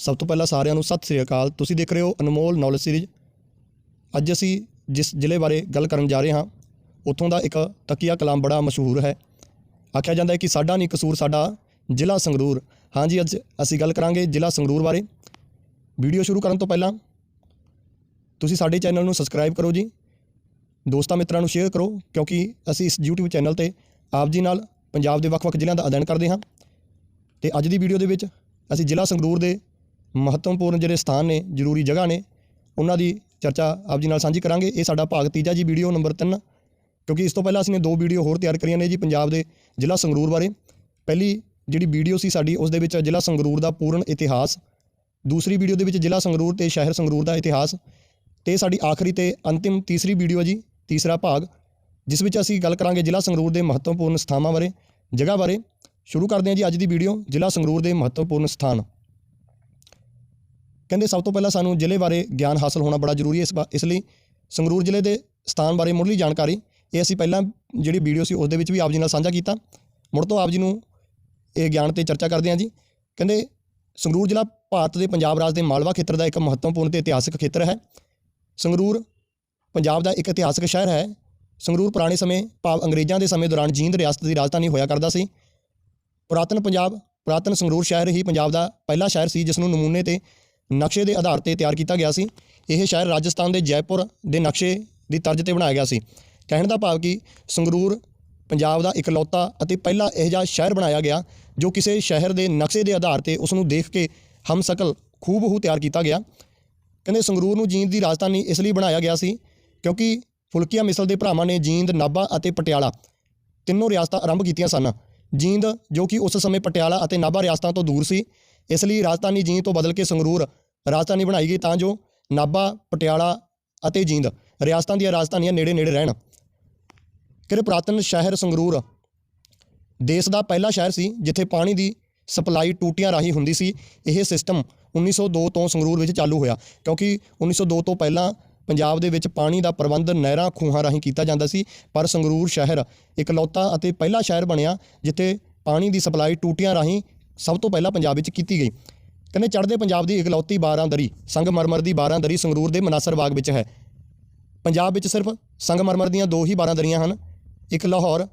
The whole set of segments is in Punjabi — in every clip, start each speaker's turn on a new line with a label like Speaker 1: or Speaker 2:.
Speaker 1: ਸਭ ਤੋਂ ਪਹਿਲਾਂ ਸਾਰਿਆਂ ਨੂੰ ਸਤਿ ਸ੍ਰੀ ਅਕਾਲ। ਤੁਸੀਂ ਦੇਖ ਰਹੇ ਹੋ ਅਨਮੋਲ ਨੌਲੇਜ ਸੀਰੀਜ਼ ਅੱਜ ਅਸੀਂ ਜਿਸ ਜ਼ਿਲ੍ਹੇ ਬਾਰੇ ਗੱਲ ਕਰਨ ਜਾ ਰਹੇ ਹਾਂ, ਉੱਥੋਂ ਦਾ ਇੱਕ ਤਕੀਆ ਕਲਾਮ ਬੜਾ ਮਸ਼ਹੂਰ ਹੈ। ਆਖਿਆ ਜਾਂਦਾ ਹੈ ਕਿ ਸਾਡਾ ਨਹੀਂ ਕਸੂਰ ਸਾਡਾ ਜ਼ਿਲ੍ਹਾ ਸੰਗਰੂਰ। ਹਾਂਜੀ ਅੱਜ ਅਸੀਂ ਗੱਲ ਕਰਾਂਗੇ ਜ਼ਿਲ੍ਹਾ ਸੰਗਰੂਰ ਬਾਰੇ। ਵੀਡੀਓ ਸ਼ੁਰੂ ਕਰਨ ਤੋਂ ਪਹਿਲਾਂ ਤੁਸੀਂ ਸਾਡੇ ਚੈਨਲ ਨੂੰ ਸਬਸਕ੍ਰਾਈਬ ਕਰੋ ਜੀ। ਦੋਸਤਾਂ ਮਿੱਤਰਾਂ ਨੂੰ ਸ਼ੇਅਰ ਕਰੋ, ਕਿਉਂਕਿ ਅਸੀਂ ਇਸ YouTube ਚੈਨਲ ਤੇ ਆਪ ਜੀ ਨਾਲ ਪੰਜਾਬ ਦੇ ਵੱਖ-ਵੱਖ ਜ਼ਿਲ੍ਹਿਆਂ ਦਾ ਅਧਿਐਨ ਕਰਦੇ ਹਾਂ। ਤੇ ਅੱਜ ਦੀ ਵੀਡੀਓ ਦੇ ਵਿੱਚ ਅਸੀਂ ਜ਼ਿਲ੍ਹਾ ਸੰਗਰੂਰ ਦੇ ਮਹੱਤਵਪੂਰਨ ਜਿਹੜੇ ਸਥਾਨ ਨੇ, ਜ਼ਰੂਰੀ ਜਗ੍ਹਾ ਨੇ, ਉਹਨਾਂ ਦੀ ਚਰਚਾ ਆਪ ਜੀ ਨਾਲ ਸਾਂਝੀ ਕਰਾਂਗੇ। ਇਹ ਸਾਡਾ ਭਾਗ ਤੀਜਾ ਜੀ, ਵੀਡੀਓ ਨੰਬਰ 3 ਕਿਉਂਕਿ ਇਸ ਤੋਂ ਪਹਿਲਾਂ ਅਸੀਂ ਨੇ ਦੋ ਵੀਡੀਓ ਹੋਰ ਤਿਆਰ ਕਰੀਆਂ ਨੇ ਜੀ ਪੰਜਾਬ ਦੇ ਜ਼ਿਲ੍ਹਾ ਸੰਗਰੂਰ ਬਾਰੇ। ਪਹਿਲੀ ਜਿਹੜੀ ਵੀਡੀਓ ਸੀ ਸਾਡੀ, ਉਸ ਦੇ ਵਿੱਚ ਜ਼ਿਲ੍ਹਾ ਸੰਗਰੂਰ ਦਾ ਪੂਰਨ ਇਤਿਹਾਸ, ਦੂਸਰੀ ਵੀਡੀਓ ਦੇ ਵਿੱਚ ਜ਼ਿਲ੍ਹਾ ਸੰਗਰੂਰ ਤੇ ਸ਼ਹਿਰ ਸੰਗਰੂਰ ਦਾ ਇਤਿਹਾਸ, ਤੇ ਸਾਡੀ ਆਖਰੀ ਤੇ ਅੰਤਿਮ ਤੀਸਰੀ ਵੀਡੀਓ ਜੀ, ਤੀਸਰਾ ਭਾਗ, ਜਿਸ ਵਿੱਚ ਅਸੀਂ ਗੱਲ ਕਰਾਂਗੇ ਜ਼ਿਲ੍ਹਾ ਸੰਗਰੂਰ ਦੇ ਮਹੱਤਵਪੂਰਨ ਸਥਾਨਾਂ ਬਾਰੇ, ਜਗ੍ਹਾ ਬਾਰੇ। ਸ਼ੁਰੂ ਕਰਦੇ ਹਾਂ ਜੀ ਅੱਜ ਦੀ ਵੀਡੀਓ, ਜ਼ਿਲ੍ਹਾ ਸੰਗਰੂਰ ਦੇ ਮਹੱਤਵਪੂਰਨ ਸਥਾਨ। ਕਹਿੰਦੇ ਸਭ ਤੋਂ ਪਹਿਲਾਂ ਸਾਨੂੰ ਜ਼ਿਲ੍ਹੇ ਬਾਰੇ ਗਿਆਨ ਹਾਸਲ ਹੋਣਾ ਬੜਾ ਜ਼ਰੂਰੀ ਹੈ ਇਸ ਬਾ- ਇਸ ਲਈ ਸੰਗਰੂਰ ਜ਼ਿਲ੍ਹੇ ਦੇ ਸਥਾਨ ਬਾਰੇ ਮੁੱਢਲੀ ਜਾਣਕਾਰੀ। ਇਹ ਅਸੀਂ ਪਹਿਲਾਂ ਜਿਹੜੀ ਵੀਡੀਓ ਸੀ ਉਸ ਦੇ ਵਿੱਚ ਵੀ ਆਪ ਜੀ ਨਾਲ ਸਾਂਝਾ ਕੀਤਾ। ਮੁੜ ਤੋਂ ਆਪ ਜੀ ਨੂੰ ਇਹ ਗਿਆਨ ਤੇ ਚਰਚਾ ਕਰਦੇ ਹਾਂ ਜੀ। ਕਹਿੰਦੇ ਸੰਗਰੂਰ ਜ਼ਿਲ੍ਹਾ ਭਾਰਤ ਦੇ ਪੰਜਾਬ ਰਾਜ ਦੇ ਮਾਲਵਾ ਖੇਤਰ ਦਾ ਇੱਕ ਮਹੱਤਵਪੂਰਨ ਤੇ ਇਤਿਹਾਸਕ ਖੇਤਰ ਹੈ। ਸੰਗਰੂਰ ਪੰਜਾਬ ਦਾ ਇੱਕ ਇਤਿਹਾਸਕ ਸ਼ਹਿਰ ਹੈ। ਸੰਗਰੂਰ ਪੁਰਾਣੇ ਸਮੇਂ ਭਾਵ ਅੰਗਰੇਜ਼ਾਂ ਦੇ ਸਮੇਂ ਦੌਰਾਨ ਜੀਂਦ ਰਿਆਸਤ ਦੀ ਰਾਜਧਾਨੀ ਹੋਇਆ ਕਰਦਾ ਸੀ। ਪੁਰਾਤਨ ਪੰਜਾਬ, ਪੁਰਾਤਨ ਸੰਗਰੂਰ ਸ਼ਹਿਰ ਹੀ ਪੰਜਾਬ ਦਾ ਪਹਿਲਾ ਸ਼ਹਿਰ ਸੀ ਜਿਸ ਨੂੰ ਨਮੂਨੇ ਤੇ ਨਕਸ਼ੇ ਦੇ ਆਧਾਰ ਤੇ ਤਿਆਰ ਕੀਤਾ ਗਿਆ ਸੀ। ਇਹ ਸ਼ਹਿਰ ਰਾਜਸਥਾਨ ਦੇ ਜੈਪੁਰ ਦੇ ਨਕਸ਼ੇ ਦੀ ਤਰਜ਼ ਤੇ ਬਣਾਇਆ ਗਿਆ ਸੀ। ਕਹਿਣ ਦਾ ਭਾਵ ਕਿ ਸੰਗਰੂਰ, ਪੰਜਾਬ ਦਾ ਇਕਲੌਤਾ ਅਤੇ ਪਹਿਲਾ ਇਹੋ ਜਿਹਾ ਸ਼ਹਿਰ ਬਣਾਇਆ ਗਿਆ, ਜੋ ਕਿਸੇ ਸ਼ਹਿਰ ਦੇ ਨਕਸ਼ੇ ਦੇ ਆਧਾਰ ਤੇ ਉਸ ਨੂੰ ਦੇਖ ਕੇ ਹਮਸ਼ਕਲ ਖੂਬਹੂ ਤਿਆਰ ਕੀਤਾ ਗਿਆ। ਕਹਿੰਦੇ ਸੰਗਰੂਰ ਨੂੰ ਜੀਂਦ ਦੀ ਰਾਜਧਾਨੀ ਇਸ ਲਈ ਬਣਾਇਆ ਗਿਆ ਸੀ ਕਿਉਂਕਿ ਫੁਲਕੀਆਂ ਮਿਸਲ ਦੇ ਭਰਾਵਾਂ ਨੇ ਜੀਂਦ, ਨਾਭਾ ਅਤੇ ਪਟਿਆਲਾ ਤਿੰਨੋਂ ਰਿਆਸਤਾਂ ਆਰੰਭ ਕੀਤੀਆਂ ਸਨ। ਜੀਂਦ ਜੋ ਕਿ ਉਸ ਸਮੇਂ ਪਟਿਆਲਾ ਅਤੇ ਨਾਭਾ ਰਿਆਸਤਾਂ ਤੋਂ ਦੂਰ ਸੀ ਇਸ ਲਈ ਰਾਜਧਾਨੀ ਜੀਂਦ ਤੋਂ ਬਦਲ ਕੇ ਸੰਗਰੂਰ ਰਾਜਧਾਨੀ ਬਣਾਈ ਗਈ ਤਾਂ ਜੋ ਨਾਭਾ, ਪਟਿਆਲਾ ਅਤੇ ਜੀਂਦ ਰਿਆਸਤਾਂ ਦੀਆਂ ਰਾਜਧਾਨੀਆਂ ਨੇੜੇ-ਨੇੜੇ ਰਹਿਣ। ਕਿਰ ਪੁਰਾਤਨ ਸ਼ਹਿਰ ਸੰਗਰੂਰ? ਦੇਸ਼ ਦਾ ਪਹਿਲਾ ਸ਼ਹਿਰ ਸੀ, ਜਿੱਥੇ ਪਾਣੀ ਦੀ ਸਪਲਾਈ ਟੂਟੀਆਂ ਰਾਹੀਂ ਹੁੰਦੀ ਸੀ। ਇਹ ਸਿਸਟਮ 1902 ਤੋਂ ਸੰਗਰੂਰ ਵਿੱਚ ਚਾਲੂ ਹੋਇਆ, ਕਿਉਂਕਿ 1902 ਤੋਂ ਪਹਿਲਾਂ ਪੰਜਾਬ ਦੇ ਵਿੱਚ ਪਾਣੀ ਦਾ ਪ੍ਰਬੰਧ ਨਹਿਰਾਂ, ਖੂਹਾਂ ਰਾਹੀਂ ਕੀਤਾ ਜਾਂਦਾ ਸੀ। ਪਰ ਸੰਗਰੂਰ ਸ਼ਹਿਰ ਇਕਲੌਤਾ ਅਤੇ ਪਹਿਲਾ ਸ਼ਹਿਰ ਬਣਿਆ, ਜਿੱਥੇ ਪਾਣੀ ਦੀ ਸਪਲਾਈ ਟੂਟੀਆਂ ਰਾਹੀਂ ਸਭ ਤੋਂ ਪਹਿਲਾਂ ਪੰਜਾਬ ਵਿੱਚ ਕੀਤੀ ਗਈ। ਕਹਿੰਦੇ ਚੜ੍ਹਦੇ ਪੰਜਾਬ ਦੀ ਇਕਲੌਤੀ 12 ਦਰੀ ਸੰਗਮਰਮਰ ਦੀ 12 ਦਰੀ ਸੰਗਰੂਰ ਦੇ ਮਨਾਸਰ ਬਾਗ ਵਿੱਚ ਹੈ। ਪੰਜਾਬ ਵਿੱਚ ਸਿਰਫ ਸੰਗਮਰਮਰ ਦੀਆਂ ਦੋ ਹੀ 12 ਦਰੀਆਂ ਹਨ, ਇੱਕ ਲਾਹੌਰ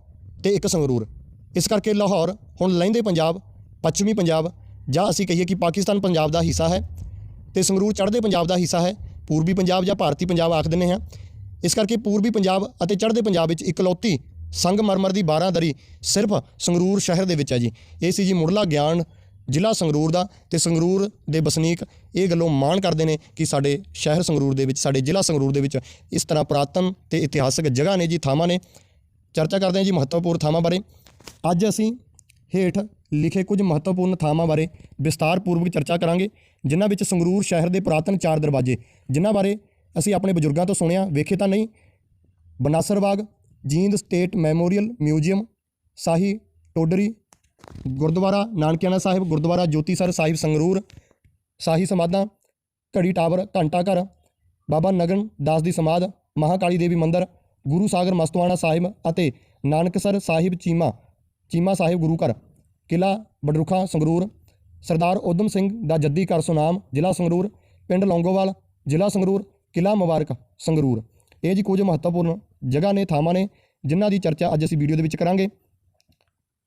Speaker 1: ਤੇ ਇੱਕ ਸੰਗਰੂਰ। ਇਸ ਕਰਕੇ ਲਾਹੌਰ ਹੁਣ ਲਹਿੰਦੇ ਪੰਜਾਬ, ਪੱਛਮੀ ਪੰਜਾਬ, ਜਾਂ ਅਸੀਂ ਕਹੀਏ ਕਿ ਪਾਕਿਸਤਾਨ ਪੰਜਾਬ ਦਾ ਹਿੱਸਾ ਹੈ ਤੇ ਸੰਗਰੂਰ ਚੜ੍ਹਦੇ ਪੰਜਾਬ ਦਾ ਹਿੱਸਾ ਹੈ। ਪੂਰਬੀ ਪੰਜਾਬ ਜਾਂ ਭਾਰਤੀ ਪੰਜਾਬ ਆਖ ਦਿੰਦੇ ਹਾਂ। ਇਸ ਕਰਕੇ ਪੂਰਬੀ ਪੰਜਾਬ ਅਤੇ ਚੜ੍ਹਦੇ ਪੰਜਾਬ ਵਿੱਚ ਇਕਲੌਤੀ ਸੰਗਮਰਮਰ ਦੀ 12 ਦਰੀ ਸਿਰਫ ਸੰਗਰੂਰ ਸ਼ਹਿਰ ਦੇ ਵਿੱਚ ਹੈ ਜੀ। ਇਹ ਸੀ ਜੀ ਮੁੱਢਲਾ ਗਿਆਨ ਜ਼ਿਲ੍ਹਾ ਸੰਗਰੂਰ ਦਾ ਤੇ ਸੰਗਰੂਰ ਦੇ ਵਸਨੀਕ ਇਹ ਗੱਲੋਂ ਮਾਣ ਕਰਦੇ ਨੇ ਕਿ ਸਾਡੇ ਸ਼ਹਿਰ ਸੰਗਰੂਰ ਦੇ ਵਿੱਚ, ਸਾਡੇ ਜ਼ਿਲ੍ਹਾ ਸੰਗਰੂਰ ਦੇ ਵਿੱਚ ਇਸ ਤਰ੍ਹਾਂ ਪੁਰਾਤਨ ਤੇ ਇਤਿਹਾਸਕ ਜਗ੍ਹਾ ਨੇ ਜੀ, ਥਾਵਾਂ ਨੇ। ਚਰਚਾ ਕਰਦੇ ਹਾਂ ਜੀ ਮਹੱਤਵਪੂਰਨ ਥਾਵਾਂ ਬਾਰੇ। ਅੱਜ ਅਸੀਂ ਹੇਠ ਲਿਖੇ ਕੁਝ ਮਹੱਤਵਪੂਰਨ ਥਾਵਾਂ ਬਾਰੇ ਵਿਸਤਾਰਪੂਰਵਕ ਚਰਚਾ ਕਰਾਂਗੇ, ਜਿਨ੍ਹਾਂ ਵਿੱਚ ਸੰਗਰੂਰ ਸ਼ਹਿਰ ਦੇ ਪੁਰਾਤਨ ਚਾਰ ਦਰਵਾਜ਼ੇ। ਜਿਨ੍ਹਾਂ ਬਾਰੇ ਅਸੀਂ ਆਪਣੇ ਬਜ਼ੁਰਗਾਂ ਤੋਂ ਸੁਣਿਆ, ਵੇਖੇ ਤਾਂ ਨਹੀਂ? Banasar Bagh Jind state memorial museum, ਸਾਹੀ ਟੋਡਰੀ, ਗੁਰਦੁਆਰਾ ਨਾਨਕਿਆਣਾ ਸਾਹਿਬ, ਗੁਰਦੁਆਰਾ ਜੋਤੀਸਰ ਸਾਹਿਬ ਸੰਗਰੂਰ, ਸਾਹੀ ਸਮਾਧਾਂ, ਘੜੀ ਟਾਵਰ, ਘੰਟਾ ਘਰ, ਬਾਬਾ ਨਗਨ ਦਾਸ ਦੀ ਸਮਾਧ, ਮਹਾਕਾਲੀ ਦੇਵੀ ਮੰਦਿਰ, ਗੁਰੂ ਸਾਗਰ ਮਸਤਵਾਣਾ ਸਾਹਿਬ ਅਤੇ ਨਾਨਕਸਰ ਸਾਹਿਬ ਚੀਮਾ ਚੀਮਾ ਸਾਹਿਬ ਗੁਰੂ ਘਰ ਕਿਲਾ ਬਡਰੁਖਾ ਸੰਗਰੂਰ, ਸਰਦਾਰ ਉਦਮ ਸਿੰਘ ਦਾ ਜੱਦੀ ਘਰ ਸੁਨਾਮ, ਜ਼ਿਲ੍ਹਾ ਸੰਗਰੂਰ, ਪਿੰਡ ਲੌਂਗੋਵਾਲ, ਜ਼ਿਲ੍ਹਾ ਸੰਗਰੂਰ ਕਿਲਾ ਮੁਬਾਰਕ ਸੰਗਰੂਰ। ਇਹ ਜੀ ਕੁਝ ਮਹੱਤਵਪੂਰਨ ਜਗ੍ਹਾ ਨੇ, ਥਾਵਾਂ ਨੇ, ਜਿਨ੍ਹਾਂ ਦੀ ਚਰਚਾ ਅੱਜ ਅਸੀਂ ਵੀਡੀਓ ਦੇ ਵਿੱਚ ਕਰਾਂਗੇ।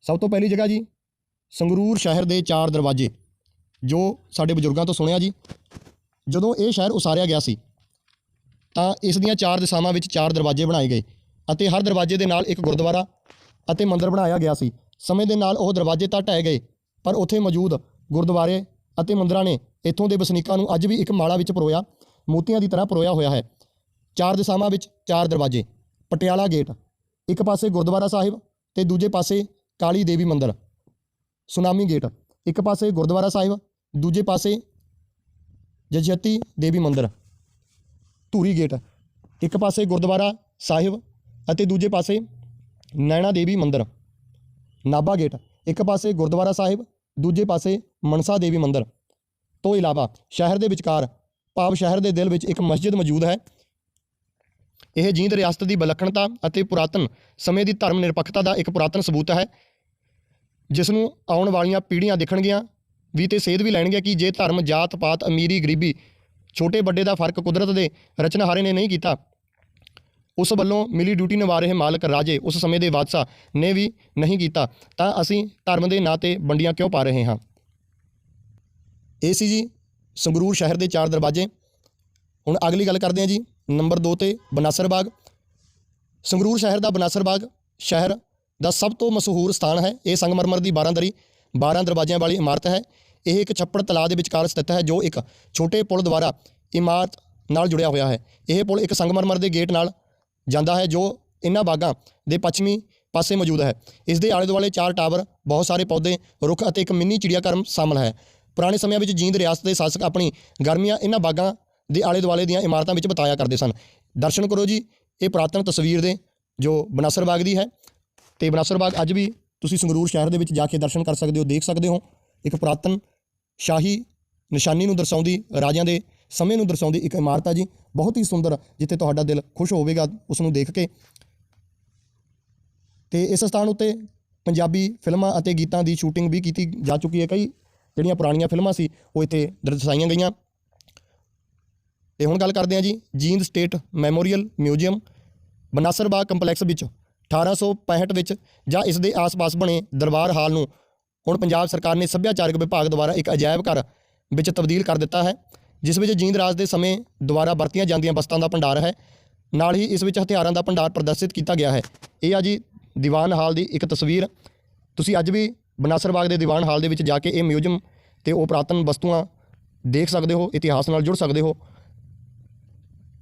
Speaker 1: ਸਭ ਤੋਂ ਪਹਿਲੀ ਜਗ੍ਹਾ ਜੀ, ਸੰਗਰੂਰ ਸ਼ਹਿਰ ਦੇ ਚਾਰ ਦਰਵਾਜ਼ੇ, ਜੋ ਸਾਡੇ ਬਜ਼ੁਰਗਾਂ ਤੋਂ ਸੁਣਿਆ ਜੀ। ਜਦੋਂ ਇਹ ਸ਼ਹਿਰ ਉਸਾਰਿਆ ਗਿਆ ਸੀ, ਤਾਂ ਇਸ ਦੀਆਂ ਚਾਰ ਦਿਸ਼ਾਵਾਂ ਵਿੱਚ ਚਾਰ ਦਰਵਾਜ਼ੇ ਬਣਾਏ ਗਏ ਅਤੇ ਹਰ ਦਰਵਾਜ਼ੇ ਦੇ ਨਾਲ ਇੱਕ ਗੁਰਦੁਆਰਾ ਅਤੇ ਮੰਦਿਰ ਬਣਾਇਆ ਗਿਆ ਸੀ। ਸਮੇਂ ਦੇ ਨਾਲ ਉਹ ਦਰਵਾਜ਼ੇ ਤਾਂ ਢਹਿ ਗਏ, ਪਰ ਉੱਥੇ ਮੌਜੂਦ ਗੁਰਦੁਆਰੇ ਅਤੇ ਮੰਦਰਾਂ ਨੇ ਇੱਥੋਂ ਦੇ ਵਸਨੀਕਾਂ ਨੂੰ ਅੱਜ ਵੀ ਇੱਕ ਮਾਲਾ ਵਿੱਚ ਪਰੋਇਆ ਮੋਤੀਆਂ ਦੀ ਤਰ੍ਹਾਂ ਪਰੋਇਆ ਹੋਇਆ ਹੈ। ਚਾਰ ਦਿਸ਼ਾਵਾਂ ਵਿੱਚ ਚਾਰ ਦਰਵਾਜ਼ੇ ਪਟਿਆਲਾ ਗੇਟ ਇੱਕ ਪਾਸੇ ਗੁਰਦੁਆਰਾ ਸਾਹਿਬ ਤੇ ਦੂਜੇ ਪਾਸੇ ਕਾਲੀ ਦੇਵੀ ਮੰਦਿਰ, ਸੁਨਾਮੀ ਗੇਟ ਇੱਕ ਪਾਸੇ ਗੁਰਦੁਆਰਾ ਸਾਹਿਬ, ਦੂਜੇ ਪਾਸੇ ਜਜਤੀ ਦੇਵੀ ਮੰਦਿਰ, ਧੂਰੀ ਗੇਟ ਇੱਕ ਪਾਸੇ ਗੁਰਦੁਆਰਾ ਸਾਹਿਬ ਅਤੇ ਦੂਜੇ ਪਾਸੇ ਨੈਣਾ ਦੇਵੀ ਮੰਦਿਰ, ਨਾਭਾ ਗੇਟ ਇੱਕ ਪਾਸੇ ਗੁਰਦੁਆਰਾ ਸਾਹਿਬ, ਦੂਜੇ ਪਾਸੇ ਮਨਸਾ ਦੇਵੀ ਮੰਦਿਰ। ਤੋਂ ਇਲਾਵਾ ਸ਼ਹਿਰ ਦੇ ਵਿਚਕਾਰ, ਭਾਵ ਸ਼ਹਿਰ ਦੇ ਦਿਲ ਵਿੱਚ ਇੱਕ ਮਸਜਿਦ ਮੌਜੂਦ ਹੈ ਇਹ ਜੀਂਦ ਰਿਆਸਤ ਦੀ ਵਿਲੱਖਣਤਾ ਅਤੇ ਪੁਰਾਤਨ ਸਮੇਂ ਦੀ ਧਰਮ ਨਿਰਪੱਖਤਾ ਦਾ ਇੱਕ ਪੁਰਾਤਨ ਸਬੂਤ ਹੈ ਜਿਸ ਨੂੰ ਆਉਣ ਵਾਲੀਆਂ ਪੀੜ੍ਹੀਆਂ ਦੇਖਣਗੀਆਂ, ਵੀ ਤੇ ਸੇਧ ਵੀ ਲੈਣਗੀਆਂ ਕਿ ਜੇ ਧਰਮ, ਜਾਤ, ਪਾਤ, ਅਮੀਰੀ, ਗਰੀਬੀ, ਛੋਟੇ ਵੱਡੇ ਦਾ ਫ਼ਰਕ ਕੁਦਰਤ ਦੇ ਰਚਨਹਾਰੇ ਨੇ ਨਹੀਂ ਕੀਤਾ। ਉਸ ਵੱਲੋਂ ਮਿਲੀ ਡਿਊਟੀ ਨਿਭਾ ਰਹੇ ਮਾਲਕ ਰਾਜੇ ਉਸ ਸਮੇਂ ਦੇ ਬਾਦਸ਼ਾਹ ਨੇ ਵੀ ਨਹੀਂ ਕੀਤਾ, ਤਾਂ ਅਸੀਂ ਧਰਮ ਦੇ ਨਾਂ ਤੇ ਵੰਡੀਆਂ ਕਿਉਂ ਪਾ ਰਹੇ ਹਾਂ? ਇਹ ਸੀ ਜੀ ਸੰਗਰੂਰ ਸ਼ਹਿਰ ਦੇ ਚਾਰ ਦਰਵਾਜ਼ੇ। ਹੁਣ ਅਗਲੀ ਗੱਲ ਕਰਦੇ ਹਾਂ ਜੀ। ਨੰਬਰ 2 ਤੇ ਬਨਾਸਰ ਬਾਗ। ਸੰਗਰੂਰ ਸ਼ਹਿਰ ਦਾ ਬਨਾਸਰ ਬਾਗ ਸ਼ਹਿਰ ਦਾ ਸਭ ਤੋਂ ਮਸ਼ਹੂਰ ਸਥਾਨ ਹੈ। ਇਹ ਸੰਗਮਰਮਰ ਦੀ ਬਾਰਾਂਦਰੀ 12 ਦਰਵਾਜ਼ਿਆਂ ਵਾਲੀ ਇਮਾਰਤ ਹੈ। ਇਹ ਇੱਕ ਛੱਪੜ ਤਲਾਅ ਦੇ ਵਿਚਕਾਰ ਸਥਿਤ ਹੈ, ਜੋ ਇੱਕ ਛੋਟੇ ਪੁਲ ਦੁਆਰਾ ਇਮਾਰਤ ਨਾਲ ਜੁੜਿਆ ਹੋਇਆ ਹੈ। ਇਹ ਪੁਲ ਇੱਕ ਸੰਗਮਰਮਰ ਦੇ ਗੇਟ ਨਾਲ ਜਾਂਦਾ ਹੈ, ਜੋ ਇਹਨਾਂ ਬਾਗਾਂ ਦੇ ਪੱਛਮੀ ਪਾਸੇ ਮੌਜੂਦ ਹੈ। ਇਸ ਦੇ ਆਲੇ ਦੁਆਲੇ ਚਾਰ ਟਾਵਰ, ਬਹੁਤ ਸਾਰੇ ਪੌਦੇ, ਰੁੱਖ ਅਤੇ ਇੱਕ ਮਿੰਨੀ ਚਿੜੀਆਘਰ ਸ਼ਾਮਲ ਹੈ। ਪੁਰਾਣੇ ਸਮਿਆਂ ਵਿੱਚ ਜੀਂਦ ਰਿਆਸਤ ਦੇ ਸ਼ਾਸਕ ਆਪਣੀ ਗਰਮੀਆਂ ਇਹਨਾਂ ਬਾਗਾਂ ਦੇ ਆਲੇ ਦੁਆਲੇ ਦੀਆਂ ਇਮਾਰਤਾਂ ਵਿੱਚ ਬਿਤਾਇਆ ਕਰਦੇ ਸਨ। ਦਰਸ਼ਨ ਕਰੋ ਜੀ, ਇਹ ਪੁਰਾਤਨ ਤਸਵੀਰ ਦੇ, ਜੋ ਬਨਾਸਰ ਬਾਗ ਦੀ ਹੈ। ਤੇ ਬਨਾਸਰ ਬਾਗ ਅੱਜ ਵੀ ਤੁਸੀਂ ਸੰਗਰੂਰ ਸ਼ਹਿਰ ਦੇ ਵਿੱਚ ਜਾ ਕੇ ਦਰਸ਼ਨ ਕਰ ਸਕਦੇ ਹੋ, ਦੇਖ ਸਕਦੇ ਹੋ। ਇੱਕ ਪੁਰਾਤਨ ਸ਼ਾਹੀ ਨਿਸ਼ਾਨੀ ਨੂੰ ਦਰਸਾਉਂਦੀ, ਰਾਜਿਆਂ ਦੇ ਸਮੇਂ ਨੂੰ ਦਰਸਾਉਂਦੀ ਇੱਕ ਇਮਾਰਤ ਆ ਜੀ। ਬਹੁਤ ਹੀ ਸੁੰਦਰ, ਜਿੱਥੇ ਤੁਹਾਡਾ ਦਿਲ ਖੁਸ਼ ਹੋਵੇਗਾ ਉਸ ਨੂੰ ਦੇਖ ਕੇ। ਤੇ ਇਸ ਸਥਾਨ ਉੱਤੇ ਪੰਜਾਬੀ ਫਿਲਮਾਂ ਅਤੇ ਗੀਤਾਂ ਦੀ ਸ਼ੂਟਿੰਗ ਵੀ ਕੀਤੀ ਜਾ ਚੁੱਕੀ ਹੈ। ਕਈ ਜਿਹੜੀਆਂ ਪੁਰਾਣੀਆਂ ਫਿਲਮਾਂ ਸੀ, ਉਹ ਇੱਥੇ ਦਰਸਾਈਆਂ ਗਈਆਂ। ਤੇ ਹੁਣ ਗੱਲ ਕਰਦੇ ਹਾਂ ਜੀ, Jind state memorial museum Banasar Bagh complex ਵਿੱਚ 1865 ਵਿੱਚ, ਜਾਂ ਇਸ ਦੇ ਆਸ-ਪਾਸ ਬਣੇ ਦਰਬਾਰ ਹਾਲ ਨੂੰ ਹੁਣ ਪੰਜਾਬ ਸਰਕਾਰ ਨੇ ਸੱਭਿਆਚਾਰਕ ਵਿਭਾਗ ਦੁਆਰਾ ਇੱਕ ਅਜਾਇਬ ਘਰ ਵਿੱਚ ਤਬਦੀਲ ਕਰ ਦਿੱਤਾ ਹੈ, ਜਿਸ ਵਿੱਚ ਜੀਂਦ ਰਾਜ ਦੇ ਸਮੇਂ ਦੁਆਰਾ ਵਰਤੀਆਂ ਜਾਂਦੀਆਂ ਵਸਤਾਂ ਦਾ ਭੰਡਾਰ ਹੈ, ਨਾਲ ਹੀ ਇਸ ਵਿੱਚ ਹਥਿਆਰਾਂ ਦਾ ਭੰਡਾਰ ਪ੍ਰਦਰਸ਼ਿਤ ਕੀਤਾ ਗਿਆ ਹੈ। ਇਹ ਆ ਜੀ ਦੀਵਾਨ ਹਾਲ ਦੀ ਇੱਕ ਤਸਵੀਰ। ਤੁਸੀਂ ਅੱਜ ਵੀ ਬਨਾਸਰ ਬਾਗ ਦੇ ਦੀਵਾਨ ਹਾਲ ਦੇ ਵਿੱਚ ਜਾ ਕੇ ਇਹ ਮਿਊਜ਼ੀਅਮ ਤੇ ਉਹ ਪੁਰਾਤਨ ਵਸਤੂਆਂ ਦੇਖ ਸਕਦੇ ਹੋ, ਇਤਿਹਾਸ ਨਾਲ ਜੁੜ ਸਕਦੇ ਹੋ।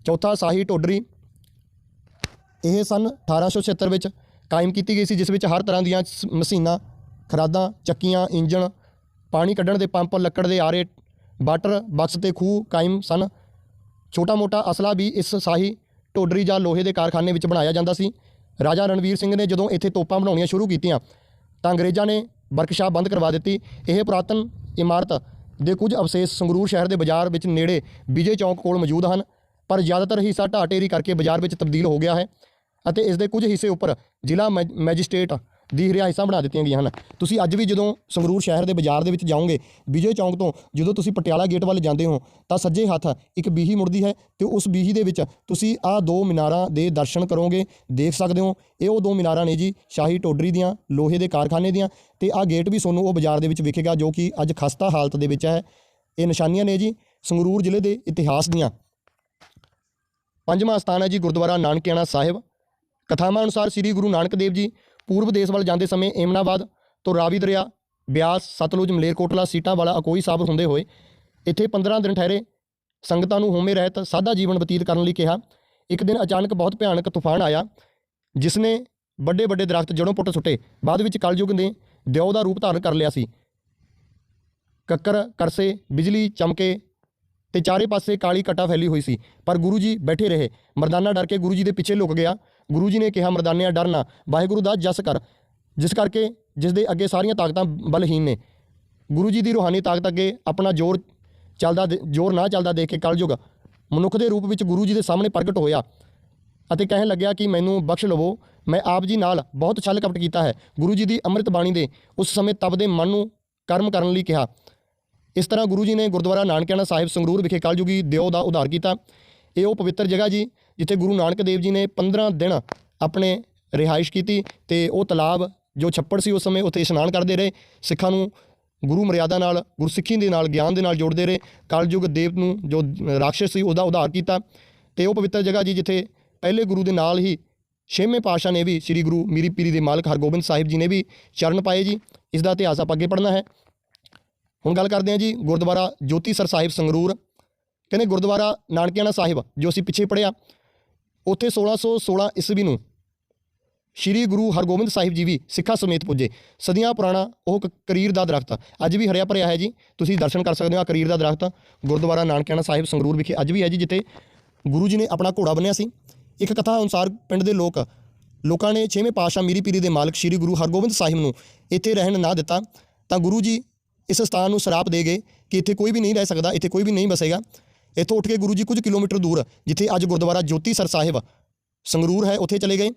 Speaker 1: ਚੌਥਾ ਸਾਹੀ ਟੋਡਰੀ। ਇਹ ਸਨ 1876 ਵਿੱਚ ਕਾਇਮ ਕੀਤੀ ਗਈ ਸੀ, ਜਿਸ ਵਿੱਚ ਹਰ ਤਰ੍ਹਾਂ ਦੀਆਂ ਸ- ਮਸ਼ੀਨਾਂ, ਖਰਾਦਾਂ, ਚੱਕੀਆਂ, ਇੰਜਣ, ਪਾਣੀ ਕੱਢਣ ਦੇ ਪੰਪ, ਲੱਕੜ ਦੇ ਆਰੇ, ਵਾਟਰ ਬਕਸ ਤੇ ਖੂਹ ਕਾਇਮ ਸਨ। ਛੋਟਾ ਮੋਟਾ ਅਸਲਾ ਵੀ ਇਸ ਸਾਹੀ ਟੋਡਰੀ ਜਾਂ ਲੋਹੇ ਦੇ ਕਾਰਖਾਨੇ ਵਿੱਚ ਬਣਾਇਆ ਜਾਂਦਾ ਸੀ। ਰਾਜਾ ਰਣਵੀਰ ਸਿੰਘ ਨੇ ਜਦੋਂ ਇੱਥੇ ਤੋਪਾਂ ਬਣਾਉਣੀਆਂ ਸ਼ੁਰੂ ਕੀਤੀਆਂ, ਤਾਂ ਅੰਗਰੇਜ਼ਾਂ ਨੇ ਵਰਕਸ਼ਾਪ ਬੰਦ ਕਰਵਾ ਦਿੱਤੀ। ਇਹ ਪੁਰਾਤਨ ਇਮਾਰਤ ਦੇ ਕੁਝ ਅਵਸ਼ੇਸ਼ ਸੰਗਰੂਰ ਸ਼ਹਿਰ ਦੇ ਬਾਜ਼ਾਰ ਵਿੱਚ ਨੇੜੇ ਵਿਜੇ ਚੌਂਕ ਕੋਲ ਮੌਜੂਦ ਹਨ। ਪਰ ਜ਼ਿਆਦਾਤਰ ਹਿੱਸਾ ਢਾਹ ਢੇਰੀ ਕਰਕੇ ਬਾਜ਼ਾਰ ਵਿੱਚ ਤਬਦੀਲ ਹੋ ਗਿਆ ਹੈ ਅਤੇ ਇਸ ਦੇ ਕੁਝ ਹਿੱਸੇ ਉੱਪਰ ਜ਼ਿਲ੍ਹਾ ਮੈਜ- ਮੈਜਿਸਟ੍ਰੇਟ ਦੀ ਰਿਹਾਇਸ਼ਾਂ ਬਣਾ ਦਿੱਤੀਆਂ ਗਈਆਂ ਹਨ। ਤੁਸੀਂ ਅੱਜ ਵੀ ਜਦੋਂ ਸੰਗਰੂਰ ਸ਼ਹਿਰ ਦੇ ਬਾਜ਼ਾਰ ਦੇ ਵਿੱਚ ਜਾਓਗੇ, ਵਿਜੇ ਚੌਂਕ ਤੋਂ ਜਦੋਂ ਤੁਸੀਂ ਪਟਿਆਲਾ ਗੇਟ ਵੱਲ ਜਾਂਦੇ ਹੋ, ਤਾਂ ਸੱਜੇ ਹੱਥ ਇੱਕ ਬੀਹੀ ਮੁੜਦੀ ਹੈ ਤੇ ਉਸ ਬੀਹੀ ਦੇ ਵਿੱਚ ਤੁਸੀਂ ਆਹ ਦੋ ਮੀਨਾਰਾਂ ਦੇ ਦਰਸ਼ਨ ਕਰੋਗੇ, ਦੇਖ ਸਕਦੇ ਹੋ। ਇਹ ਉਹ ਦੋ ਮੀਨਾਰਾਂ ਨੇ ਜੀ, ਸ਼ਾਹੀ ਟੋਡਰੀ ਦੀਆਂ, ਲੋਹੇ ਦੇ ਕਾਰਖਾਨੇ ਦੀਆਂ ਤੇ ਆਹ ਗੇਟ ਵੀ ਤੁਹਾਨੂੰ ਉਹ ਬਾਜ਼ਾਰ ਦੇ ਵਿੱਚ ਵਿਖੇਗਾ ਜੋ ਕਿ ਅੱਜ ਖਸਤਾ ਹਾਲਤ ਦੇ ਵਿੱਚ ਹੈ। ਇਹ ਨਿਸ਼ਾਨੀਆਂ ਨੇ ਜੀ ਸੰਗਰੂਰ ਜ਼ਿਲ੍ਹੇ ਦੇ ਇਤਿਹਾਸ ਦੀਆਂ। ਪੰਜਵਾਂ ਸਥਾਨ ਹੈ ਜੀ ਗੁਰਦੁਆਰਾ ਨਾਨਕਿਆਣਾ ਸਾਹਿਬ। ਕਥਾਵਾਂ ਅਨੁਸਾਰ ਸ੍ਰੀ ਗੁਰੂ ਨਾਨਕ ਦੇਵ ਜੀ ਪੂਰਬ ਦੇਸ਼ ਵੱਲ ਜਾਂਦੇ ਸਮੇਂ ਏਮਨਾਬਾਦ ਤੋਂ ਰਾਵੀ ਦਰਿਆ, ਬਿਆਸ, ਸਤਲੁਜ ਮਲੇਰਕੋਟਲਾ ਸੀਟਾਂ ਵਾਲਾ ਅਕੋਈ ਸਾਹਿਬ ਹੁੰਦੇ ਹੋਏ ਇੱਥੇ 15 ਦਿਨ ਠਹਿਰੇ। ਸੰਗਤਾਂ ਨੂੰ ਹੋਮੇ ਰਹਿਤ, ਸਾਦਾ ਜੀਵਨ ਬਤੀਤ ਕਰਨ ਲਈ ਕਿਹਾ। ਇੱਕ ਦਿਨ ਅਚਾਨਕ ਬਹੁਤ ਭਿਆਨਕ ਤੂਫਾਨ ਆਇਆ ਜਿਸ ਨੇ ਵੱਡੇ ਵੱਡੇ ਦਰਖਤ ਜੜੋਂ ਪੁੱਟ ਸੁੱਟੇ। ਬਾਅਦ ਵਿੱਚ ਕਲਯੁਗ ਨੇ ਦਿਓ ਦਾ ਰੂਪ ਧਾਰਨ ਕਰ ਲਿਆ ਸੀ। ਕੱਕਰ, ਕਰਸੇ, ਬਿਜਲੀ, ਚਮਕੇ ਤੇ ਚਾਰੇ ਪਾਸੇ ਕਾਲੀ ਕਟਾ ਫੈਲੀ ਹੋਈ ਸੀ। ਪਰ ਗੁਰੂ ਜੀ ਬੈਠੇ ਰਹੇ। ਮਰਦਾਨਾ ਡਰ ਕੇ ਗੁਰੂ ਜੀ ਦੇ ਪਿੱਛੇ ਲੁਕ ਗਿਆ। ਗੁਰੂ ਜੀ ਨੇ ਕਿਹਾ, ਮਰਦਾਨਿਆ ਡਰਨਾ ਵਾਹਿਗੁਰੂ ਦਾ ਜਸ ਕਰ। ਜਿਸ ਕਰਕੇ ਜਿਸ ਦੇ ਅੱਗੇ ਸਾਰੀਆਂ ਤਾਕਤਾਂ ਬਲਹੀਨ ਨੇ। ਗੁਰੂ ਜੀ ਦੀ ਰੂਹਾਨੀ ਤਾਕਤ ਅੱਗੇ ਆਪਣਾ ਜ਼ੋਰ ਚੱਲਦਾ ਦੇ- ਜ਼ੋਰ ਨਾ ਚੱਲਦਾ ਦੇਖ ਕੇ ਕਲਯੁਗ ਮਨੁੱਖ ਦੇ ਰੂਪ ਵਿੱਚ ਗੁਰੂ ਜੀ ਦੇ ਸਾਹਮਣੇ ਪ੍ਰਗਟ ਹੋਇਆ ਅਤੇ ਕਹਿਣ ਲੱਗਿਆ ਕਿ ਮੈਨੂੰ ਬਖਸ਼ ਲਵੋ। ਮੈਂ ਆਪ ਜੀ ਨਾਲ ਬਹੁਤ ਛਲ ਕਪਟ ਕੀਤਾ ਹੈ। ਗੁਰੂ ਜੀ ਦੀ ਅੰਮ੍ਰਿਤ ਬਾਣੀ ਦੇ ਉਸ ਸਮੇਂ ਤਪ ਦੇ ਮਨ ਨੂੰ ਕਰਮ ਕਰਨ ਲਈ ਕਿਹਾ। ਇਸ ਤਰ੍ਹਾਂ ਗੁਰੂ ਜੀ ਨੇ ਗੁਰਦੁਆਰਾ ਨਾਨਕਿਆਣਾ ਸਾਹਿਬ ਸੰਗਰੂਰ ਵਿਖੇ ਕਲਯੁਗੀ ਦਿਓ ਦਾ ਉਧਾਰ ਕੀਤਾ। ਇਹ ਉਹ ਪਵਿੱਤਰ ਜਗ੍ਹਾ ਜੀ, ਜਿੱਥੇ ਗੁਰੂ ਨਾਨਕ ਦੇਵ ਜੀ ਨੇ 15 ਦਿਨ ਆਪਣੇ ਰਿਹਾਇਸ਼ ਕੀਤੀ ਤੇ ਉਹ ਤਲਾਬ ਜੋ ਛੱਪੜ ਸੀ ਉਸ ਸਮੇਂ ਉੱਥੇ ਇਸ਼ਨਾਨ ਕਰਦੇ ਰਹੇ, ਸਿੱਖਾਂ ਨੂੰ ਗੁਰੂ ਮਰਿਆਦਾ ਨਾਲ, ਗੁਰਸਿੱਖੀ ਦੇ ਨਾਲ, ਗਿਆਨ ਦੇ ਨਾਲ ਜੋੜਦੇ ਰਹੇ। ਕਲਯੁਗ ਦੇਵ ਨੂੰ ਜੋ ਰਾਖਸ਼ ਸੀ ਉਹਦਾ ਉਧਾਰ ਕੀਤਾ। ਤੇ ਉਹ ਪਵਿੱਤਰ ਜਗ੍ਹਾ ਜੀ, ਜਿੱਥੇ ਪਹਿਲੇ ਗੁਰੂ ਦੇ ਨਾਲ ਹੀ ਛੇਵੇਂ ਪਾਤਸ਼ਾਹ ਨੇ ਵੀ ਸ੍ਰੀ ਗੁਰੂ ਮੀਰੀ ਪੀਰੀ ਦੇ ਮਾਲਕ ਹਰਗੋਬਿੰਦ ਸਾਹਿਬ ਜੀ ਨੇ ਵੀ ਚਰਨ ਪਾਏ ਜੀ। ਇਸ ਦਾ ਇਤਿਹਾਸ ਆਪਾਂ ਅੱਗੇ ਪੜ੍ਹਨਾ ਹੈ। ਹੁਣ ਗੱਲ ਕਰਦੇ ਹਾਂ ਜੀ ਗੁਰਦੁਆਰਾ ਜੋਤੀਸਰ ਸਾਹਿਬ ਸੰਗਰੂਰ, ਕਹਿੰਦੇ ਗੁਰਦੁਆਰਾ ਨਾਨਕਿਆਣਾ ਸਾਹਿਬ ਜੋ ਅਸੀਂ ਪਿੱਛੇ ਪੜਿਆ ਉੱਥੇ 1616 ਈਸਵੀ ਨੂੰ ਸ਼੍ਰੀ ਗੁਰੂ ਹਰਗੋਬਿੰਦ ਸਾਹਿਬ ਜੀ ਵੀ ਸਿੱਖਾਂ ਸਮੇਤ ਪੁੱਜੇ। ਸਦੀਆਂ ਪੁਰਾਣਾ ਉਹ ਕ- ਕਰੀਰ ਦਾ ਦਰਖਤ ਅੱਜ ਵੀ ਹਰਿਆ ਭਰਿਆ ਹੈ ਜੀ, ਤੁਸੀਂ ਦਰਸ਼ਨ ਕਰ ਸਕਦੇ ਹੋ ਆ ਕਰੀਰ ਦਾ ਦਰਖਤ। ਗੁਰਦੁਆਰਾ ਨਾਨਕਿਆਣਾ ਸਾਹਿਬ ਸੰਗਰੂਰ ਵਿਖੇ ਅੱਜ ਵੀ ਹੈ ਜੀ, ਜਿੱਥੇ ਗੁਰੂ ਜੀ ਨੇ ਆਪਣਾ ਘੋੜਾ ਬੰਨਿਆ ਸੀ। ਇੱਕ ਕਥਾ ਅਨੁਸਾਰ ਪਿੰਡ ਦੇ ਲੋਕ ਲੋਕਾਂ ਨੇ ਛੇਵੇਂ ਪਾਤਸ਼ਾਹ ਮੀਰੀ ਪੀਰੀ ਦੇ ਮਾਲਕ ਸ਼੍ਰੀ ਗੁਰੂ ਹਰਗੋਬਿੰਦ ਸਾਹਿਬ ਨੂੰ ਇੱਥੇ ਰਹਿਣ ਨਾ ਦਿੱਤਾ, ਤਾਂ ਗੁਰੂ ਜੀ ਇਸ ਸਥਾਨ ਨੂੰ ਸਰਾਪ ਦੇ ਗਏ ਕਿ ਇੱਥੇ ਕੋਈ ਵੀ ਨਹੀਂ ਰਹਿ ਸਕਦਾ, ਇੱਥੇ ਕੋਈ ਵੀ ਨਹੀਂ ਬਸੇਗਾ। ਇੱਥੋਂ ਉੱਠ ਕੇ ਗੁਰੂ ਜੀ ਕੁਝ ਕਿਲੋਮੀਟਰ ਦੂਰ, ਜਿੱਥੇ ਅੱਜ ਗੁਰਦੁਆਰਾ ਜੋਤੀ ਸਰ ਸਾਹਿਬ ਸੰਗਰੂਰ ਹੈ, ਉੱਥੇ ਚਲੇ ਗਏ।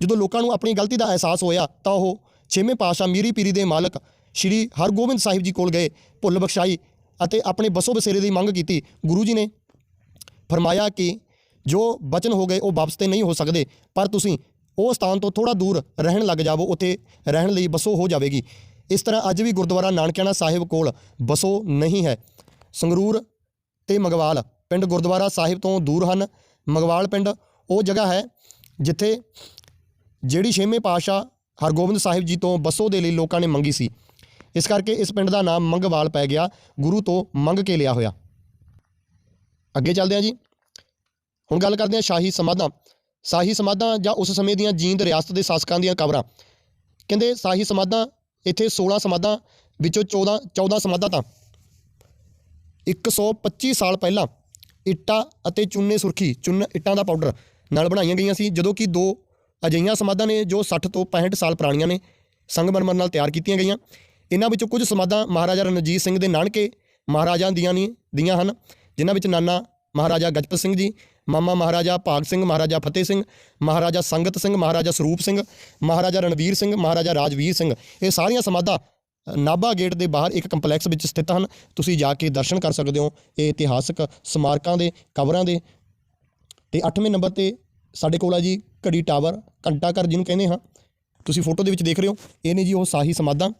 Speaker 1: ਜਦੋਂ ਲੋਕਾਂ ਨੂੰ ਆਪਣੀ ਗਲਤੀ ਦਾ ਅਹਿਸਾਸ ਹੋਇਆ, ਤਾਂ ਉਹ ਛੇਵੇਂ ਪਾਤਸ਼ਾਹ ਮੀਰੀ ਪੀਰੀ ਦੇ ਮਾਲਕ ਸ਼੍ਰੀ ਹਰਗੋਬਿੰਦ ਸਾਹਿਬ ਜੀ ਕੋਲ ਗਏ, ਭੁੱਲ ਬਖਸ਼ਾਈ ਅਤੇ ਆਪਣੇ ਬਸੋ ਬਸੇਰੇ ਦੀ ਮੰਗ ਕੀਤੀ। ਗੁਰੂ ਜੀ ਨੇ ਫਰਮਾਇਆ ਕਿ ਜੋ ਬਚਨ ਹੋ ਗਏ, ਉਹ ਵਾਪਸ ਤੇ ਨਹੀਂ ਹੋ ਸਕਦੇ, ਪਰ ਤੁਸੀਂ ਉਹ ਸਥਾਨ ਤੋਂ ਥੋੜਾ ਦੂਰ ਰਹਿਣ ਲੱਗ ਜਾਵੋ, ਉੱਥੇ ਰਹਿਣ ਲਈ ਬਸੋ ਹੋ ਜਾਵੇਗੀ। ਇਸ ਤਰ੍ਹਾਂ ਅੱਜ ਵੀ ਗੁਰਦੁਆਰਾ ਨਾਨਕਿਆਣਾ ਸਾਹਿਬ ਕੋਲ ਬਸੋ ਨਹੀਂ ਹੈ। ਸੰਗਰੂਰ ਤੇ ਮਗਵਾਲ ਪਿੰਡ ਗੁਰਦੁਆਰਾ ਸਾਹਿਬ ਤੋਂ ਦੂਰ ਹਨ। ਮਗਵਾਲ ਪਿੰਡ ਉਹ ਜਗ੍ਹਾ ਹੈ ਜਿੱਥੇ ਜਿਹੜੀ ਛੇਵੇਂ ਪਾਤਸ਼ਾਹ ਹਰਗੋਬਿੰਦ ਸਾਹਿਬ ਜੀ ਤੋਂ ਬਸੋ ਦੇ ਲਈ ਲੋਕਾਂ ਨੇ ਮੰਗੀ ਸੀ। ਇਸ ਕਰਕੇ ਇਸ ਪਿੰਡ ਦਾ ਨਾਮ ਮੰਗਵਾਲ ਪੈ ਗਿਆ। ਗੁਰੂ ਤੋਂ ਮੰਗ ਕੇ ਲਿਆ ਹੋਇਆ। ਅੱਗੇ ਚੱਲਦੇ ਹਾਂ ਜੀ। ਹੁਣ ਗੱਲ ਕਰਦੇ ਹਾਂ ਸ਼ਾਹੀ ਸਮਾਧਾਂ। ਸ਼ਾਹੀ ਸਮਾਧਾਂ ਜਾਂ ਉਸ ਸਮੇਂ ਦੀਆਂ ਜੀਂਦ ਰਿਆਸਤ ਦੇ ਸ਼ਾਸਕਾਂ ਦੀਆਂ ਕਬਰਾਂ। ਕਹਿੰਦੇ ਸ਼ਾਹੀ ਸਮਾਧਾਂ ਇੱਥੇ 16 ਸਮਾਧਾਂ ਵਿੱਚੋਂ 14 14 ਸਮਾਧਾਂ ਤਾਂ। 125 ਸਾਲ ਪਹਿਲਾਂ ਇੱਟਾਂ ਅਤੇ ਚੂਨੇ ਸੁਰਖੀ, ਚੁੰਨ ਇੱਟਾਂ ਦਾ ਪਾਊਡਰ ਨਾਲ ਬਣਾਈਆਂ ਗਈਆਂ ਸੀ, ਜਦੋਂ ਕਿ ਦੋ ਅਜਿਹੀਆਂ ਸਮਾਧਾਂ ਨੇ ਜੋ 60 ਤੋਂ 65 ਸਾਲ ਪੁਰਾਣੀਆਂ ਨੇ ਸੰਗਮਰਮਰ ਨਾਲ ਤਿਆਰ ਕੀਤੀਆਂ ਗਈਆਂ। ਇਹਨਾਂ ਵਿੱਚੋਂ ਕੁਝ ਸਮਾਧਾਂ ਮਹਾਰਾਜਾ ਰਣਜੀਤ ਸਿੰਘ ਦੇ ਨਾਨਕੇ ਮਹਾਰਾਜਾਂ ਦੀਆਂ ਨਹੀਂ ਦੀਆਂ ਹਨ, ਜਿਨ੍ਹਾਂ ਵਿੱਚ ਨਾਨਾ ਮਹਾਰਾਜਾ ਗਜਪਤ ਸਿੰਘ ਜੀ ਮਾਮਾ ਮਹਾਰਾਜਾ ਭਾਗ ਸਿੰਘ, ਮਹਾਰਾਜਾ ਫਤਿਹ ਸਿੰਘ, ਮਹਾਰਾਜਾ ਸੰਗਤ ਸਿੰਘ, ਮਹਾਰਾਜਾ ਸਰੂਪ ਸਿੰਘ, ਮਹਾਰਾਜਾ ਰਣਵੀਰ ਸਿੰਘ, ਮਹਾਰਾਜਾ ਰਾਜਵੀਰ ਸਿੰਘ। ਇਹ ਸਾਰੀਆਂ ਸਮਾਧਾਂ ਨਾਭਾ ਗੇਟ ਦੇ ਬਾਹਰ ਇੱਕ ਕੰਪਲੈਕਸ ਵਿੱਚ ਸਥਿਤ ਹਨ। ਤੁਸੀਂ ਜਾ ਕੇ ਦਰਸ਼ਨ ਕਰ ਸਕਦੇ ਹੋ ਇਹ ਇਤਿਹਾਸਕ ਸਮਾਰਕਾਂ ਦੇ ਕਬਰਾਂ ਦੇ। ਤੇ 8ਵੇਂ ਨੰਬਰ ਤੇ ਸਾਡੇ ਕੋਲ ਆ ਜੀ ਘੜੀ ਟਾਵਰ, ਘੰਟਾ ਘਰ ਜਿਹਨੂੰ ਕਹਿੰਦੇ ਹਾਂ। ਤੁਸੀਂ ਫੋਟੋ ਦੇ ਵਿੱਚ ਦੇਖ ਰਹੇ ਹੋ, ਇਹ ਨੇ ਜੀ ਉਹ ਸਾਹੀ ਸਮਾਧਾਂ,